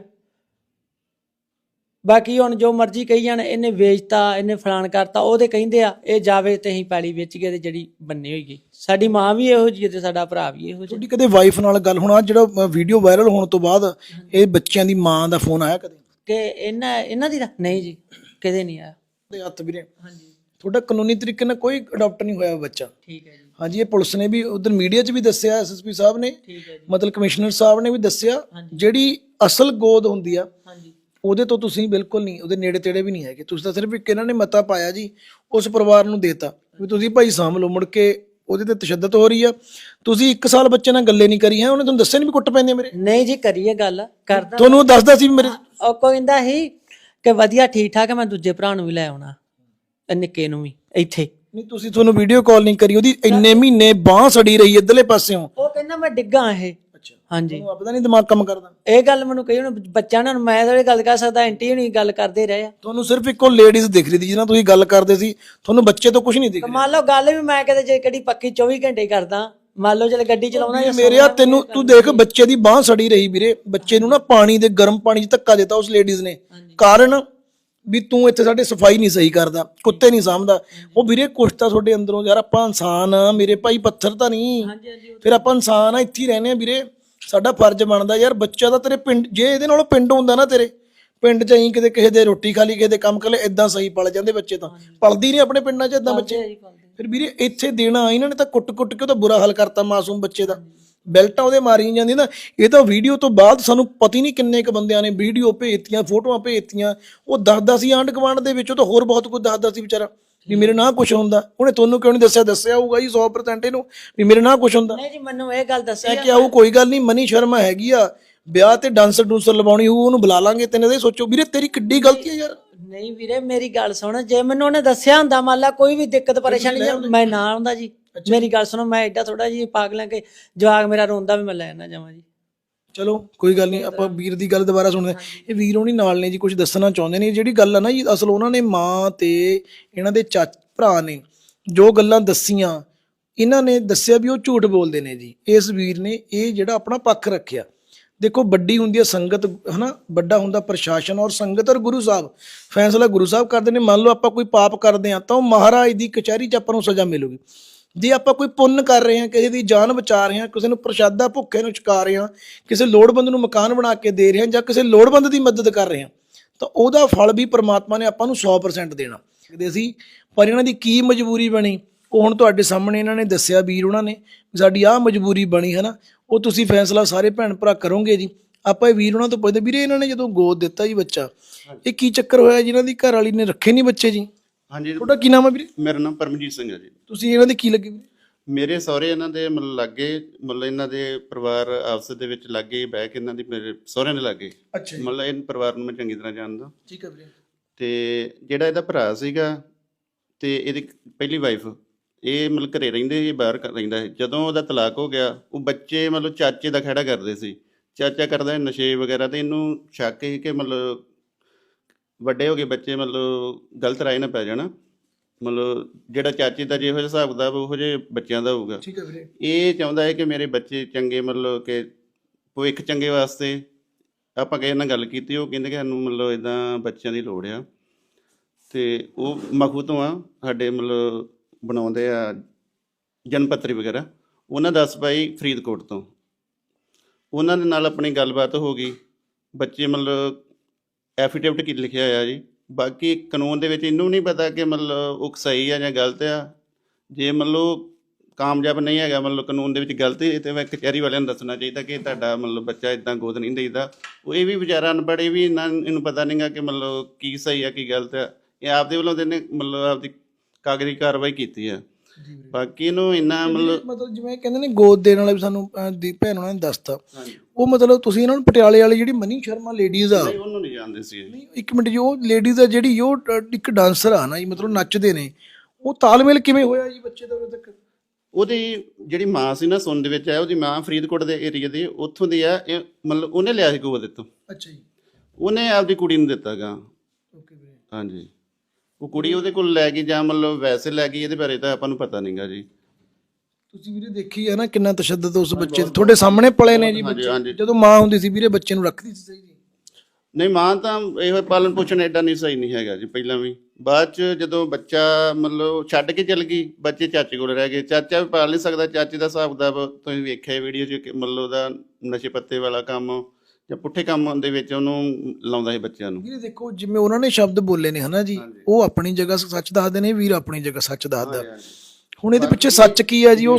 ਬਾਕੀ ਹੁਣ ਜੋ ਮਰਜ਼ੀ ਕਹੀ ਜਾਣ ਇਹਨੇ ਵੇਚਤਾ ਇਹਨੇ ਫਲਾਣ ਕਰਤਾ ਉਹਦੇ ਕਹਿੰਦੇ ਆ ਇਹ ਜਾਵੇ ਤੇ ਅਸੀਂ ਪੈਲੀ ਵੇਚ ਕੇ ਤੇ ਜਿਹੜੀ ਬੰਨੇ ਹੋਈ ਗਈ ਸਾਡੀ ਮਾਂ ਵੀ ਇਹੋ ਹੈ ਤੇ ਸਾਡਾ ਭਰਾ ਵੀ ਇਹੋ ਜਿਹਾ। ਤੁਹਾਡੀ ਕਦੇ ਵਾਈਫ ਨਾਲ ਗੱਲ ਹੋਣਾ ਜਿਹੜਾ ਵੀਡੀਓ ਵਾਇਰਲ ਹੋਣ ਤੋਂ ਬਾਅਦ ਇਹ ਬੱਚਿਆਂ ਦੀ ਮਾਂ ਦਾ ਫੋਨ ਆਇਆ ਕਦੇ? ਕਿ ਇਹਨਾਂ ਇਹਨਾਂ ਦੀ ਤਾਂ ਨਹੀਂ ਜੀ ਕਦੇ ਨਹੀਂ ਆਇਆ। ਦੇ ਹੱਥ ਵੀਰੇ। ਹਾਂਜੀ। ਤੁਹਾਡਾ ਕਾਨੂੰਨੀ ਤਰੀਕੇ ਨਾਲ ਕੋਈ ਅਡਾਪਟ ਨਹੀਂ ਹੋਇਆ ਬੱਚਾ। ਠੀਕ ਹੈ ਜੀ। ਹਾਂਜੀ ਇਹ ਪੁਲਿਸ ਨੇ ਵੀ ਉਧਰ ਮੀਡੀਆ 'ਚ ਵੀ ਦੱਸਿਆ ਐਸਐਸਪੀ ਸਾਹਿਬ ਨੇ ਜੀ। ਮਤਲਬ ਕਮਿਸ਼ਨਰ ਸਾਹਿਬ ਨੇ ਵੀ ਦੱਸਿਆ। ਜਿਹੜੀ ਅਸਲ ਗੋਦ ਹੁੰਦੀ ਆ ਹਾਂਜੀ। ਉਹਦੇ ਤੋਂ ਤੁਸੀਂ ਬਿਲਕੁਲ ਨਹੀਂ ਉਹਦੇ ਨੇੜੇ ਤੇੜੇ ਵੀ ਨਹੀਂ ਹੈਗੇ। ਤੁਸੀਂ ਤਾਂ ਸਿਰਫ ਇੱਕ ਇਹਨਾਂ ਨੇ ਮਤਾ ਪਾਇਆ ਜੀ ਉਸ ਪਰਿਵਾਰ ਨੂੰ ਦੇਤਾ ਵੀ ਤੁਸੀਂ ਭਾਈ ਸਾਂਭ ਲਓ ਮੁੜ ਕੇ ਉਹਦੇ ਤੇ ਤਸ਼ੱਦਦ ਹੋ ਰਹੀ ਆ। ਤੁਸੀਂ ਇੱਕ ਸਾਲ ਬੱਚੇ ਨਾਲ ਗੱਲੇ ਨਹੀਂ ਕਰੀ ਹੈ? ਉਹਨੇ ਤੁਹਾਨੂੰ ਦੱਸਿਆ ਨਹੀਂ ਵੀ ਕੁੱਟ ਪੈਂਦੇ ਮੇਰੇ? ਨਹੀਂ ਜੀ ਕਰੀਏ ਗੱਲ ਕਰਦਾ ਤੁਹਾਨੂੰ ਦੱਸਦਾ ਸੀ ਮੇਰੇ ਉਹ ਕਹਿੰਦਾ ਸੀ ਕਿ ਵਧੀਆ ਠੀਕ ਠਾਕ ਹੈ ਮੈਂ ਦੂਜੇ ਭਰਾ ਨੂੰ ਵੀ ਲੈ ਆਉਣਾ ਨਿੱਕੇ ਨੂੰ ਵੀ ਇੱਥੇ। ਨਹੀਂ ਤੁਸੀਂ ਤੁਹਾਨੂੰ ਵੀਡੀਓ ਕਾਲ ਨਹੀਂ ਕਰੀ ਉਹਦੀ ਇੰਨੇ ਮਹੀਨੇ ਬਾਹ ਸੜੀ ਰਹੀ ਇੱਧਰਲੇ ਪਾਸਿਓਂ। ਉਹ ਕਹਿੰਦਾ ਮੈਂ ਡਿੱਗਾ ਇਹ। ਅੱਛਾ ਹਾਂਜੀ। ਤੁਹਾਨੂੰ ਆਪਦਾ ਨਹੀਂ ਦਿਮਾਗ ਕੰਮ ਕਰਦਾ। ਇਹ ਗੱਲ ਮੈਨੂੰ ਕਹੀ ਹੁਣ ਬੱਚਾ ਨਾਲ ਮੈਂ ਤਾਂ ਇਹ ਗੱਲ ਕਰ ਸਕਦਾ ਆਂਟੀ ਹੁਣੀ ਗੱਲ ਕਰਦੇ ਰਹੇ ਆ। ਤੁਹਾਨੂੰ ਸਿਰਫ ਇੱਕੋ ਲੇਡੀਜ਼ ਦਿਖ ਰਹੀ ਸੀ ਜਿਹਨਾਂ ਤੁਸੀਂ ਗੱਲ ਕਰਦੇ ਸੀ। ਤੁਹਾਨੂੰ ਬੱਚੇ ਤੋਂ ਕੁਝ ਨਹੀਂ ਦਿਖ ਮੰਨ ਲਓ ਗੱਲ ਵੀ ਮੈਂ ਕਿਤੇ ਜੇ ਕਿਹੜੀ ਪੱਕੀ 24 ਘੰਟੇ ਹੀ ਕਰਦਾ ਮੰਨ ਲਓ ਜੇ ਗੱਡੀ ਚਲਾਉਣਾ ਰਿਹਾ ਮੇਰੇ ਆ ਤੈਨੂੰ ਤੂੰ ਦੇਖ ਬੱਚੇ ਦੀ ਬਾਹ ਸੜੀ ਰਹੀ ਵੀਰੇ। ਬੱਚੇ ਨੂੰ ਨਾ ਪਾਣੀ ਦੇ ਗਰਮ ਪਾਣੀ 'ਚ ਧੱਕਾ ਦਿੱਤਾ ਉਸ ਲੇਡੀਜ਼ ਨੇ। ਕਾਰਨ ਵੀ ਤੂੰ ਇੱਥੇ ਸਾਡੇ ਸਫ਼ਾਈ ਨਹੀਂ ਸਹੀ ਕਰਦਾ ਕੁੱਤੇ ਨਹੀਂ ਸਾਂਭਦਾ। ਉਹ ਵੀਰੇ ਕੁਛ ਤਾਂ ਤੁਹਾਡੇ ਅੰਦਰੋਂ ਯਾਰ ਆਪਾਂ ਇਨਸਾਨ ਆ ਮੇਰੇ ਭਾਈ ਪੱਥਰ ਤਾਂ ਨਹੀਂ। ਫਿਰ ਆਪਾਂ ਇਨਸਾਨ ਆ ਇੱਥੇ ਹੀ ਰਹਨੇ ਆ ਵੀਰੇ। ਸਾਡਾ ਫਰਜ਼ ਬਣਦਾ ਯਾਰ ਬੱਚਾ ਤਾਂ ਤੇਰੇ ਪਿੰਡ ਜੇ ਇਹਦੇ ਨਾਲੋਂ ਪਿੰਡ ਹੁੰਦਾ ਨਾ ਤੇਰੇ ਪਿੰਡ 'ਚ ਅਸੀਂ ਕਿਤੇ ਕਿਸੇ ਦੇ ਰੋਟੀ ਖਾ ਲਈ ਕਿਸੇ ਦੇ ਕੰਮ ਕਰ ਲਏ ਇਦਾਂ ਸਹੀ ਪਲ ਜਾਂਦੇ ਬੱਚੇ ਤਾਂ। ਪਲਦੀ ਨਹੀਂ ਆਪਣੇ ਪਿੰਡਾਂ 'ਚ ਇਦਾਂ ਬੱਚੇ। ਫਿਰ ਵੀਰੇ ਇੱਥੇ ਦੇਣਾ ਇਹਨਾਂ ਨੇ ਤਾਂ ਕੁੱਟ-ਕੁੱਟ ਕੇ ਉਹਦਾ ਬੁਰਾ ਹਾਲ ਕਰਤਾ ਮਾਸੂਮ ਬੱਚੇ ਦਾ। ਬੈਲਟਾਂ ਉਹਦੇ ਮਾਰੀਆਂ ਜਾਂਦੀਆਂ ਨਾ ਇਹ ਤਾਂ ਵੀਡੀਓ ਤੋਂ ਬਾਅਦ ਸਾਨੂੰ ਪਤਾ ਹੀ ਨਹੀਂ ਕਿੰਨੇ ਕ ਬੰਦਿਆਂ ਨੇ ਵੀਡੀਓ ਭੇਜਤੀਆਂ ਫੋਟੋਆਂ ਭੇਜਤੀਆਂ। ਉਹ ਦੱਸਦਾ ਸੀ ਆਂਢ ਗੁਆਂਢ ਦੇ ਵਿੱਚ ਉਹ ਤਾਂ ਹੋਰ ਬਹੁਤ ਕੁਝ ਦੱਸਦਾ ਸੀ ਵਿਚਾਰਾ ਵੀ ਮੇਰੇ ਨਾਲ ਕੁਝ ਹੁੰਦਾ। ਉਹਨੇ ਤੁਹਾਨੂੰ ਕਿਉਂ ਨਹੀਂ ਦੱਸਿਆ? ਦੱਸਿਆ ਹੋਊਗਾ ਜੀ 100% ਇਹਨੂੰ ਵੀ ਮੇਰੇ ਨਾਲ ਕੁਝ ਹੁੰਦਾ। ਨਹੀਂ ਜੀ ਮੈਨੂੰ ਇਹ ਗੱਲ ਦੱਸੀ ਮੈਂ ਕਿਹਾ ਉਹ ਕੋਈ ਗੱਲ ਨਹੀਂ ਮਨੀ ਸ਼ਰਮਾ ਹੈਗੀ ਆ ਵਿਆਹ ਤੇ ਡਾਂਸਰ ਡੂਸਰ ਲਵਾਉਣੀ ਹੋਊ ਉਹਨੂੰ ਬੁਲਾ ਲਾਂਗੇ ਤੈਨੂੰ ਇਹ ਸੋਚੋ। ਵੀਰੇ ਤੇਰੀ ਕਿੱਡੀ ਗਲਤੀ ਹੈ ਯਾਰ। ਨਹੀਂ ਵੀਰੇ ਮੇਰੀ ਗੱਲ ਸੁਣ ਜੇ ਮੈਨੂੰ ਉਹਨੇ ਦੱਸਿਆ ਹੁੰਦਾ ਮੰਨ ਲਾ ਕੋਈ ਵੀ ਦਿੱਕਤ ਪਰੇਸ਼ਾਨੀ ਮੈਂ ਨਾ ਆਉਂਦਾ ਜੀ। ਮੇਰੀ ਗੱਲ ਸੁਣੋ ਮੈਂ ਐਡਾ ਥੋੜਾ ਜੀ ਪਾਗਲਾਂ ਕੇ ਜਵਾਗ ਮੇਰਾ ਰੋਂਦਾ ਵੀ ਮੈਂ ਲੈ ਨਾ ਜਾਵਾਂ ਜੀ। ਚਲੋ ਕੋਈ ਗੱਲ ਨਹੀਂ ਆਪਾਂ ਵੀਰ ਦੀ ਗੱਲ ਦੁਬਾਰਾ ਸੁਣਦੇ ਹਾਂ। ਇਹ ਵੀਰ ਹੋਣੀ ਨਾਲ ਨੇ ਜੀ ਕੁਝ ਦੱਸਣਾ ਚਾਹੁੰਦੇ ਨੇ। ਜਿਹੜੀ ਗੱਲ ਆ ਨਾ ਜੀ ਅਸਲ ਉਹਨਾਂ ਨੇ ਮਾਂ ਤੇ ਇਹਨਾਂ ਦੇ ਚਾਚ ਭਰਾ ਨੇ ਜੋ ਗੱਲਾਂ ਦੱਸੀਆਂ ਇਹਨਾਂ ਨੇ ਦੱਸਿਆ ਵੀ ਉਹ ਝੂਠ ਬੋਲਦੇ ਨੇ ਜੀ। ਇਸ ਵੀਰ ਨੇ ਇਹ ਜਿਹੜਾ ਆਪਣਾ ਪੱਖ ਰੱਖਿਆ। ਦੇਖੋ ਵੱਡੀ ਹੁੰਦੀ ਹੈ ਸੰਗਤ ਹਨਾ? ਵੱਡਾ ਹੁੰਦਾ ਪ੍ਰਸ਼ਾਸਨ ਔਰ ਸੰਗਤ ਔਰ ਗੁਰੂ ਸਾਹਿਬ। ਫੈਸਲਾ ਗੁਰੂ ਸਾਹਿਬ ਕਰਦੇ ਨੇ। ਮੰਨ ਲਓ ਆਪਾਂ ਕੋਈ ਪਾਪ ਕਰਦੇ ਹਾਂ ਤਾਂ ਉਹ ਮਹਾਰਾਜ ਦੀ ਕਚਹਿਰੀ 'ਚ ਆਪਾਂ ਨੂੰ ਸਜ਼ਾ ਮਿਲੂਗੀ। ਜੇ ਆਪਾਂ ਕੋਈ ਪੁੰਨ ਕਰ ਰਹੇ ਹਾਂ, ਕਿਸੇ ਦੀ ਜਾਨ ਬਚਾ ਰਹੇ ਹਾਂ, ਕਿਸੇ ਨੂੰ ਪ੍ਰਸ਼ਾਦਾ ਭੁੱਖੇ ਨੂੰ ਛਕਾ ਰਹੇ ਹਾਂ, ਕਿਸੇ ਲੋੜਵੰਦ ਨੂੰ ਮਕਾਨ ਬਣਾ ਕੇ ਦੇ ਰਹੇ ਹਾਂ ਜਾਂ ਕਿਸੇ ਲੋੜਵੰਦ ਦੀ ਮਦਦ ਕਰ ਰਹੇ ਹਾਂ, ਤਾਂ ਉਹਦਾ ਫਲ ਵੀ ਪ੍ਰਮਾਤਮਾ ਨੇ ਆਪਾਂ ਨੂੰ 100% ਦੇਣਾ। ਕਹਿੰਦੇ ਸੀ, ਪਰ ਇਹਨਾਂ ਦੀ ਕੀ ਮਜਬੂਰੀ ਬਣੀ? ਉਹ ਹੁਣ ਤੁਹਾਡੇ ਸਾਹਮਣੇ ਇਹਨਾਂ ਨੇ ਦੱਸਿਆ ਵੀਰ ਉਹਨਾਂ ਨੇ, ਵੀ ਸਾਡੀ ਆਹ ਮਜਬੂਰੀ ਬਣੀ ਹੈ ਨਾ ਉਹ ਤੁਸੀਂ ਫੈਸਲਾ ਸਾਰੇ ਭੈਣ ਭਰਾ ਕਰੋਗੇ ਜੀ। ਆਪਾਂ ਇਹ ਵੀਰ ਉਹਨਾਂ ਤੋਂ ਪੁੱਛਦੇ, ਵੀਰੇ ਇਹਨਾਂ ਨੇ ਜਦੋਂ ਗੋਦ ਦਿੱਤਾ ਜੀ ਬੱਚਾ, ਇਹ ਕੀ ਚੱਕਰ ਹੋਇਆ? ਜਿਨ੍ਹਾਂ ਦੀ ਘਰ ਵਾਲੀ ਨੇ ਰੱਖੇ ਨਹੀਂ ਬੱਚੇ ਜੀ? ਹਾਂਜੀ। ਤੁਹਾਡਾ ਕੀ ਨਾਮ ਹੈ ਵੀਰੇ? ਮੇਰਾ ਨਾਮ ਪਰਮਜੀਤ ਸਿੰਘ ਹੈ ਜੀ। ਤੁਸੀਂ ਇਹਨਾਂ ਦੇ ਕੀ ਲੱਗੇ ਵੀਰੇ ਮੇਰੇ ਸਹੁਰੇ ਇਹਨਾਂ ਦੇ ਮਤਲਬ ਲੱਗੇ ਮਤਲਬ ਇਹਨਾਂ ਦੇ ਪਰਿਵਾਰ ਆਪਸ ਦੇ ਵਿੱਚ ਲੱਗੇ ਬਹਿ ਕੇ ਇਹਨਾਂ ਦੀ ਮੇਰੇ ਸਹੁਰਿਆਂ ਦੇ ਲੱਗੇ। ਅੱਛਾ ਜੀ। ਮਤਲਬ ਇਹ ਪਰਿਵਾਰ ਨੂੰ ਮੈਂ ਚੰਗੀ ਤਰ੍ਹਾਂ ਜਾਣਦਾ। ਠੀਕ ਹੈ ਵੀਰੇ। ਤੇ ਜਿਹੜਾ ਇਹਦਾ ਭਰਾ ਸੀਗਾ ਤੇ ਇਹਦੀ ਪਹਿਲੀ ਵਾਈਫ ਇਹ ਮਤਲਬ ਘਰੇ ਰਹਿੰਦੇ ਇਹ ਬਾਹਰ ਕ- ਰਹਿੰਦਾ ਸੀ। ਜਦੋਂ ਉਹਦਾ ਤਲਾਕ ਹੋ ਗਿਆ ਉਹ ਬੱਚੇ ਮਤਲਬ ਚਾਚੇ ਦਾ ਖੜਾ ਕਰਦੇ ਸੀ। ਚਾਚਾ ਕਰਦਾ ਸੀ ਨਸ਼ੇ ਵਗੈਰਾ ਤੇ ਇਹਨੂੰ ਸ਼ੱਕ ਸੀ ਕਿ ਮਤਲਬ ਵੱਡੇ ਹੋ ਗਏ ਬੱਚੇ ਮਤਲਬ ਗਲਤ ਰਾਹ ਨਾ ਪੈ ਜਾਣਾ। ਮਤਲਬ ਜਿਹੜਾ ਚਾਚੇ ਦਾ ਜਿਹੋ ਜਿਹਾ ਹਿਸਾਬ ਦਾ ਉਹੋ ਜਿਹੇ ਬੱਚਿਆਂ ਦਾ ਹੋਊਗਾ। ਠੀਕ ਹੈ ਵੀਰੇ। ਇਹ ਚਾਹੁੰਦਾ ਹੈ ਕਿ ਮੇਰੇ ਬੱਚੇ ਚੰਗੇ ਮਤਲਬ ਕਿ ਭਵਿੱਖ ਚੰਗੇ ਵਾਸਤੇ ਆਪਾਂ ਕਿਸੇ ਨਾਲ ਗੱਲ ਕੀਤੀ ਉਹ ਕਹਿੰਦੇ ਕਿ ਸਾਨੂੰ ਮਤਲਬ ਇਦਾਂ ਬੱਚਿਆਂ ਦੀ ਲੋੜ ਆ। ਤੇ ਉਹ ਮਖੂ ਤੋਂ ਆ ਸਾਡੇ ਮਤਲਬ ਬਣਾਉਂਦੇ ਆ ਜਨਮ ਪੱਤਰੀ ਵਗੈਰਾ। ਉਹਨਾਂ ਦੱਸ ਪਾਈ ਫਰੀਦਕੋਟ ਤੋਂ। ਉਹਨਾਂ ਦੇ ਨਾਲ ਆਪਣੀ ਗੱਲਬਾਤ ਹੋ ਗਈ। ਬੱਚੇ ਮਤਲਬ ਐਫੀਡੇਵਿਟ ਕੀ ਲਿਖਿਆ ਹੋਇਆ ਜੀ? ਬਾਕੀ ਕਾਨੂੰਨ ਦੇ ਵਿੱਚ ਇਹਨੂੰ ਨਹੀਂ ਪਤਾ ਕਿ ਮਤਲਬ ਉਹ ਸਹੀ ਆ ਜਾਂ ਗਲਤ ਆ। ਜੇ ਮਤਲਬ ਕਾਮਯਾਬ ਨਹੀਂ ਹੈਗਾ, ਮਤਲਬ ਕਾਨੂੰਨ ਦੇ ਵਿੱਚ ਗਲਤੀ ਹੈ, ਤੇ ਮੈਂ ਕਚਹਿਰੀ ਵਾਲਿਆਂ ਨੂੰ ਦੱਸਣਾ ਚਾਹੀਦਾ ਕਿ ਤੁਹਾਡਾ ਮਤਲਬ ਬੱਚਾ ਇਦਾਂ ਗੋਦ ਨਹੀਂ ਦੇਈਦਾ। ਉਹ ਇਹ ਵੀ ਵਿਚਾਰਾ ਅਨਪੜ੍ਹ, ਇਹ ਵੀ ਇਹਨਾਂ ਇਹਨੂੰ ਪਤਾ ਨਹੀਂਗਾ ਕਿ ਮਤਲਬ ਕੀ ਸਹੀ ਆ, ਕੀ ਗਲਤ ਆ। ਇਹ ਆਪਦੇ ਵੱਲੋਂ ਤੇ ਇਹਨੇ ਮਤਲਬ ਆਪਦੀ ਕਾਗਜ਼ੀ ਕਾਰਵਾਈ ਕੀਤੀ ਆ। ਬਾਕੀ ਇਹਨੂੰ ਇੰਨਾ ਮਤਲਬ ਮਤਲਬ ਜਿਵੇਂ ਕਹਿੰਦੇ ਨੇ ਗੋਦ ਦੇਣ ਵਾਲਾ ਵੀ ਸਾਨੂੰ ਅਹ, ਦੀ ਭੈਣ ਉਹਨਾਂ ਨੇ ਦੱਸਤਾ। ਉਹ ਮਤਲਬ ਤੁਸੀਂ ਇਹਨਾਂ ਨੂੰ ਪਟਿਆਲੇ ਵਾਲੀ ਜਿਹੜੀ ਮਨੀ ਸ਼ਰਮਾ ਲੇਡੀਜ਼ ਆ ਨਹੀਂ ਉਹਨੂੰ ਨਹੀਂ ਜਾਣਦੇ ਸੀ। ਨਹੀਂ, ਇੱਕ ਮਿੰਟ ਜੀ ਉਹ ਲੇਡੀਜ਼ ਆ ਜਿਹੜੀ ਉਹ ਟ- ਇੱਕ ਡਾਂਸਰ ਆ ਨਾ ਜੀ ਮਤਲਬ ਨੱਚਦੇ ਨੇ। ਉਹ ਤਾਲਮੇਲ ਕਿਵੇਂ ਹੋਇਆ ਜੀ ਬੱਚੇ ਦਾ ਤੱਕ? ਉਹਦੀ ਜਿਹੜੀ ਮਾਂ ਸੀ ਨਾ ਸੁਣ ਦੇ ਵਿੱਚ ਆਇਆ ਉਹਦੀ ਮਾਂ ਫਰੀਦਕੋਟ ਦੇ ਏਰੀਆ ਦੀ ਉੱਥੋਂ ਦੀ ਆ ਇਹ ਮਤਲਬ ਉਹਨੇ ਲਿਆ ਸੀ ਗੋਦ ਤੋਂ ਅੱਛਾ ਜੀ। ਉਹਨੇ ਆਪਦੀ ਕੁੜੀ ਨੂੰ ਦਿੱਤਾਗਾ। ਓਕੇ ਵੀਰੇ। ਹਾਂਜੀ। ਉਹ ਕੁੜੀ ਉਹਦੇ ਕੋਲ ਲੈ ਗਈ ਜਾਂ ਮਤਲਬ ਵੈਸੇ ਲੈ ਗਈ ਇਹਦੇ ਬਾਰੇ ਤਾਂ ਆਪਾਂ ਨੂੰ ਪਤਾ ਨਹੀਂਗਾ ਜੀ। ਤੁਸੀਂ ਵੀਰੇ ਦੇਖੀ ਹੈ ਨਾ ਕਿੰਨਾ ਤਸ਼ੱਦਦ ਉਸ ਬੱਚੇ ਤੇ। ਤੁਹਾਡੇ ਸਾਹਮਣੇ ਪਲੇ ਨੇ ਜੀ ਹਾਂਜੀ, ਬੱਚੇ। ਹਾਂਜੀ। ਜਦੋਂ ਮਾਂ ਹੁੰਦੀ ਸੀ ਵੀਰੇ ਬੱਚੇ ਨੂੰ ਰੱਖਦੀ ਸੀ ਸਹੀ ਜੀ। ਨਹੀਂ ਮਾਂ ਤਾਂ ਇਹੋ ਪਾਲਣ ਪੋਸ਼ਣ ਐਡਾ ਨਹੀਂ ਸਹੀ ਨਹੀਂ ਹੈਗਾ ਜੀ ਪਹਿਲਾਂ ਵੀ। ਬਾਅਦ ਚ ਜਦੋਂ ਬੱਚਾ ਮਤਲਬ ਛੱਡ ਕੇ ਚਲ ਗਈ ਬੱਚੇ ਚਾਚੇ ਕੋਲ ਰਹਿ ਗਏ। ਚਾਚਾ ਵੀ ਪਾਲ ਨਹੀਂ ਸਕਦਾ ਚਾਚੇ ਦਾ ਹਿਸਾਬ ਦਾ ਤੁਸੀਂ ਵੇਖਿਆ ਵੀਡੀਓ 'ਚ ਕਿ ਮਤਲਬ ਉਹਦਾ ਨਸ਼ੇ ਪੱਤੇ ਵਾਲਾ ਕੰਮ। ਜਾਂ ਪੁੱਠੇ ਕੰਮ ਦੇ ਵਿੱਚ ਉਹਨੂੰ ਲਾਉਂਦਾ ਸੀ ਬੱਚਿਆਂ ਨੂੰ। ਵੀਰੇ ਦੇਖੋ ਜਿਵੇਂ ਉਹਨਾਂ ਨੇ ਸ਼ਬਦ ਬੋਲੇ ਨੇ ਹਨਾ ਜੀ? ਉਹ ਆਪਣੀ ਜਗ੍ਹਾ ਸੱਚ ਦੱਸਦੇ ਨੇ ਵੀਰ ਆਪਣੀ ਜਗ੍ਹਾ ਸੱਚ ਦੱਸਦਾ। ਹੁਣ ਇਹਦੇ ਪਿੱਛੇ ਸੱਚ ਕੀ ਆ ਜੀ ਉਹ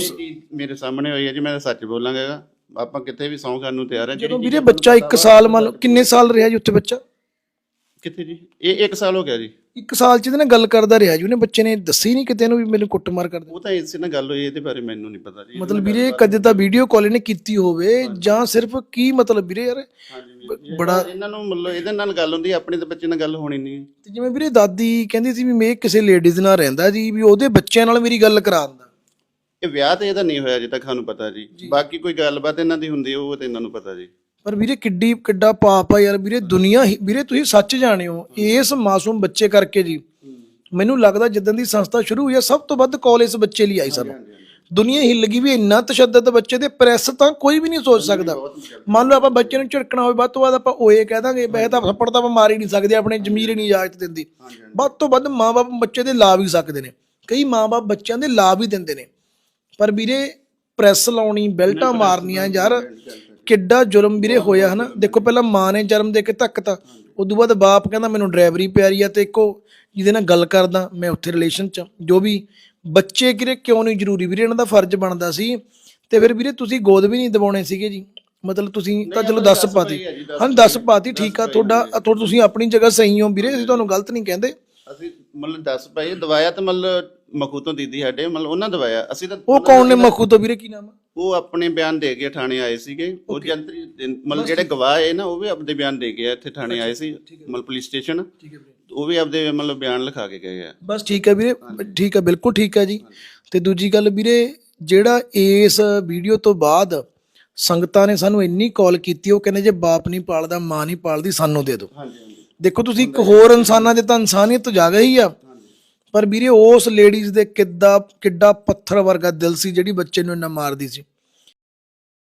ਮੇਰੇ ਸਾਹਮਣੇ ਹੋਈ ਹੈ ਜੀ ਮੈਂ ਤਾਂ ਸੱਚ ਬੋਲਾਂਗਾ ਆਪਾਂ ਕਿਤੇ ਵੀ ਸੌਂ ਖਾਣ ਨੂੰ ਤਿਆਰ ਹਾਂ ਜਦੋਂ ਵੀਰੇ ਬੱਚਾ 1 ਸਾਲ ਮੰਨ ਕਿੰਨੇ ਸਾਲ ਰਿਹਾ ਜੀ ਉੱਥੇ ਬੱਚਾ? ਕਿੱਥੇ ਜੀ? ਇਹ 1 ਸਾਲ ਹੋ ਗਿਆ ਜੀ। 1 ਸਾਲ ਚ ਇਹਦੇ ਨਾਲ ਗੱਲ ਕਰਦਾ ਰਿਹਾ ਜੀ। ਉਹਨੇ ਬੱਚੇ ਨੇ ਦੱਸੀ ਨਹੀਂ ਕਿਤੇ ਨੂੰ ਵੀ ਮੈਨੂੰ ਕੁੱਟਮਾਰ ਕਰਦੇ ਉਹ ਤਾਂ ਇਸੇ ਨਾਲ ਗੱਲ ਹੋਈ ਇਹਦੇ ਬਾਰੇ ਮੈਨੂੰ ਨਹੀਂ ਪਤਾ ਜੀ। ਮਤਲਬ ਵੀਰੇ ਕਦੇ ਤਾਂ ਵੀਡੀਓ ਕਾਲ ਇਹਨੇ ਕੀਤੀ ਹੋਵੇ ਜਾਂ ਸਿਰਫ ਕੀ ਮਤਲਬ ਵੀਰੇ ਯਾਰ? ਬੜਾ ਇਹਨਾਂ ਨੂੰ ਮਤਲਬ ਇਹਦੇ ਨਾਲ ਗੱਲ ਹੁੰਦੀ ਆਪਣੇ ਤੇ ਬੱਚੇ ਨਾਲ ਗੱਲ ਹੋਣੀ ਨਹੀਂ। ਤੇ ਜਿਵੇਂ ਵੀਰੇ ਦਾਦੀ ਕਹਿੰਦੀ ਸੀ ਵੀ ਮੈਂ ਕਿਸੇ ਲੇਡੀਜ਼ ਨਾਲ ਰਹਿੰਦਾ ਜੀ ਵੀ ਉਹਦੇ ਬੱਚਿਆਂ ਨਾਲ ਮੇਰੀ ਗੱਲ ਕਰਾ ਦਿੰਦਾ। ਇਹ ਵਿਆਹ ਤੇ ਇਹਦਾ ਨਹੀਂ ਹੋਇਆ ਅਜੇ ਤੱਕ ਸਾਨੂੰ ਪਤਾ ਜੀ। ਬਾਕੀ ਕੋਈ ਗੱਲਬਾਤ ਇਹਨਾਂ ਦੀ ਹੁੰਦੀ ਉਹ ਤੇ ਇਹਨਾਂ ਨੂੰ ਪਤਾ ਜੀ। ਪਰ ਵੀਰੇ ਕਿੱਡੀ ਕਿੱਡਾ ਪਾਪ ਆ ਯਾਰ ਵੀਰੇ ਦੁਨੀਆ ਹੀ ਵੀਰੇ ਤੁਸੀਂ ਸੱਚ ਜਾਣਿਓ ਇਸ ਮਾਸੂਮ ਬੱਚੇ ਕਰਕੇ ਜੀ। ਮੈਨੂੰ ਲੱਗਦਾ ਜਿੱਦਾਂ ਦੀ ਸੰਸਥਾ ਸ਼ੁਰੂ ਹੋਈ ਆ ਸਭ ਤੋਂ ਵੱਧ ਕਾਲ ਇਸ ਬੱਚੇ ਲਈ ਆਈ ਸਾਨੂੰ ਦੁਨੀਆ ਹਿੱਲ ਗਈ ਵੀ ਇੰਨਾ ਤਸ਼ੱਦਦ ਬੱਚੇ ਦੇ ਪ੍ਰੈਸ ਤਾਂ ਕੋਈ ਵੀ ਨਹੀਂ ਸੋਚ ਸਕਦਾ। ਮੰਨ ਲਓ ਆਪਾਂ ਬੱਚੇ ਨੂੰ ਝਿੜਕਣਾ ਹੋਵੇ ਵੱਧ ਤੋਂ ਵੱਧ ਆਪਾਂ ਓਏ ਕਹਿ ਦਾਂਗੇ ਵੈਸੇ ਤਾਂ ਥੱਪੜ ਤਾਂ ਆਪਾਂ ਮਾਰ ਹੀ ਨਹੀਂ ਸਕਦੇ ਆਪਣੇ ਜ਼ਮੀਰ ਹੀ ਨਹੀਂ ਇਜਾਜ਼ਤ ਦਿੰਦੀ। ਵੱਧ ਤੋਂ ਵੱਧ ਮਾਪੇ ਬੱਚੇ ਦੇ ਲਾ ਵੀ ਸਕਦੇ ਨੇ। ਕਈ ਮਾਪੇ ਬੱਚਿਆਂ ਦੇ ਲਾ ਵੀ ਦਿੰਦੇ ਨੇ। ਪਰ ਵੀਰੇ ਪ੍ਰੈਸ ਲਾਉਣੀ ਬੈਲਟਾਂ ਮਾਰਨੀਆਂ ਯਾਰ ਕਿੱਡਾ ਜ਼ੁਲਮ ਵੀਰੇ ਹੋਇਆ ਹਨਾ? ਦੇਖੋ ਪਹਿਲਾਂ ਮਾਂ ਨੇ ਜਨਮ ਦੇ ਕੇ ਧੱਕਤਾ ਉਦੋਂ ਬਾਅਦ ਬਾਪ ਕਹਿੰਦਾ ਮੈਨੂੰ ਡਰਾਈਵਰੀ ਪਿਆਰੀ ਆ ਤੇ ਇੱਕੋ ਜਿਹਦੇ ਨਾਲ ਗੱਲ ਕਰਦਾ ਮੈਂ ਉੱਥੇ ਰਿਲੇਸ਼ਨ ਚ ਜੋ ਵੀ ਬੱਚੇ ਕਿਰੇ ਕਿਉਂ ਨਹੀਂ ਜ਼ਰੂਰੀ ਵੀਰੇ ਇਹਨਾਂ ਦਾ ਫਰਜ਼ ਬਣਦਾ ਸੀ। ਤੇ ਫਿਰ ਵੀਰੇ ਤੁਸੀਂ ਗੋਦ ਵੀ ਨਹੀਂ ਦਬਾਉਣੇ ਸੀਗੇ ਜੀ। ਮਤਲਬ ਤੁਸੀਂ ਤਾਂ ਚਲੋ ਦੱਸ ਪਾਤੀ। ਹਾਂ ਦੱਸ ਪਾਤੀ ਠੀਕ ਆ ਤੁਹਾਡਾ ਤੁਹਾਡਾ ਤੁਸੀਂ ਆਪਣੀ ਜਗ੍ਹਾ ਸਹੀ ਹੋ ਵੀਰੇ ਅਸੀਂ ਤੁਹਾਨੂੰ ਗਲਤ ਨਹੀਂ ਕਹਿੰਦੇ। ਅਸੀਂ ਮਤਲਬ ਦੱਸ ਪਏ ਦਵਾਇਆ ਤਾਂ ਮਤਲਬ ਮਖੂ ਤੋਂ ਦੀਦੀ ਸਾਡੇ ਮਤਲਬ ਉਹਨਾਂ ਦਵਾਇਆ। ਅਸੀਂ ਤਾਂ ਉਹ ਕੌਣ ਨੇ ਮਖੂ ਤੋਂ ਵੀਰੇ ਕੀ ਨਾਮ ਆ? ਉਹ ਆਪਣੇ ਬਿਆਨ ਦੇ ਕੇ ਥਾਣੇ ਆਏ ਸੀਗੇ। ਉਹ ਜੰਤਰੀ ਮਤਲਬ ਜਿਹੜੇ ਗਵਾਹ ਹੈ ਨਾ ਉਹ ਵੀ ਆਪਦੇ ਬਿਆਨ ਦੇ ਕੇ ਇੱਥੇ ਥਾਣੇ ਆਏ ਸੀ। ਮਤਲਬ ਪੁਲਿਸ ਸਟੇਸ਼ਨ। ਉਹ ਵੀ ਆਪਦੇ ਮਤਲਬ ਬਿਆਨ ਲਿਖਾ ਕੇ ਗਏ ਆ। ਬਸ ਠੀਕ ਹੈ ਵੀਰੇ ਠੀਕ ਹੈ ਬਿਲਕੁਲ ਠੀਕ ਹੈ ਜੀ। ਤੇ ਦੂਜੀ ਗੱਲ ਵੀਰੇ ਜਿਹੜਾ ਇਸ ਵੀਡੀਓ ਤੋਂ ਬਾਅਦ ਸੰਗਤਾਂ ਨੇ ਸਾਨੂੰ ਇੰਨੀ ਕਾਲ ਕੀਤੀ ਉਹ ਕਹਿੰਦੇ ਜੇ ਬਾਪ ਨਹੀਂ ਪਾਲਦਾ ਮਾਂ ਨਹੀਂ ਪਾਲਦੀ ਸਾਨੂੰ ਦੇ ਦਿਓ। ਹਾਂਜੀ ਹਾਂਜੀ। ਦੇਖੋ ਤੁਸੀਂ ਇੱਕ ਹੋਰ ਇਨਸਾਨਾਂ ਦੇ ਤਾਂ ਇਨਸਾਨੀਅਤ ਜਾਗਾ ਹੀ ਆ। ਪਰ ਵੀਰੇ ਉਸ ਲੇਡੀਜ਼ ਦੇ ਕਿੱਦਾਂ ਕਿੱਡਾ ਪੱਥਰ ਵਰਗਾ ਦਿਲ ਸੀ ਜਿਹੜੀ ਬੱਚੇ ਨੂੰ ਇੰਨਾ ਮਾਰਦੀ ਸੀ।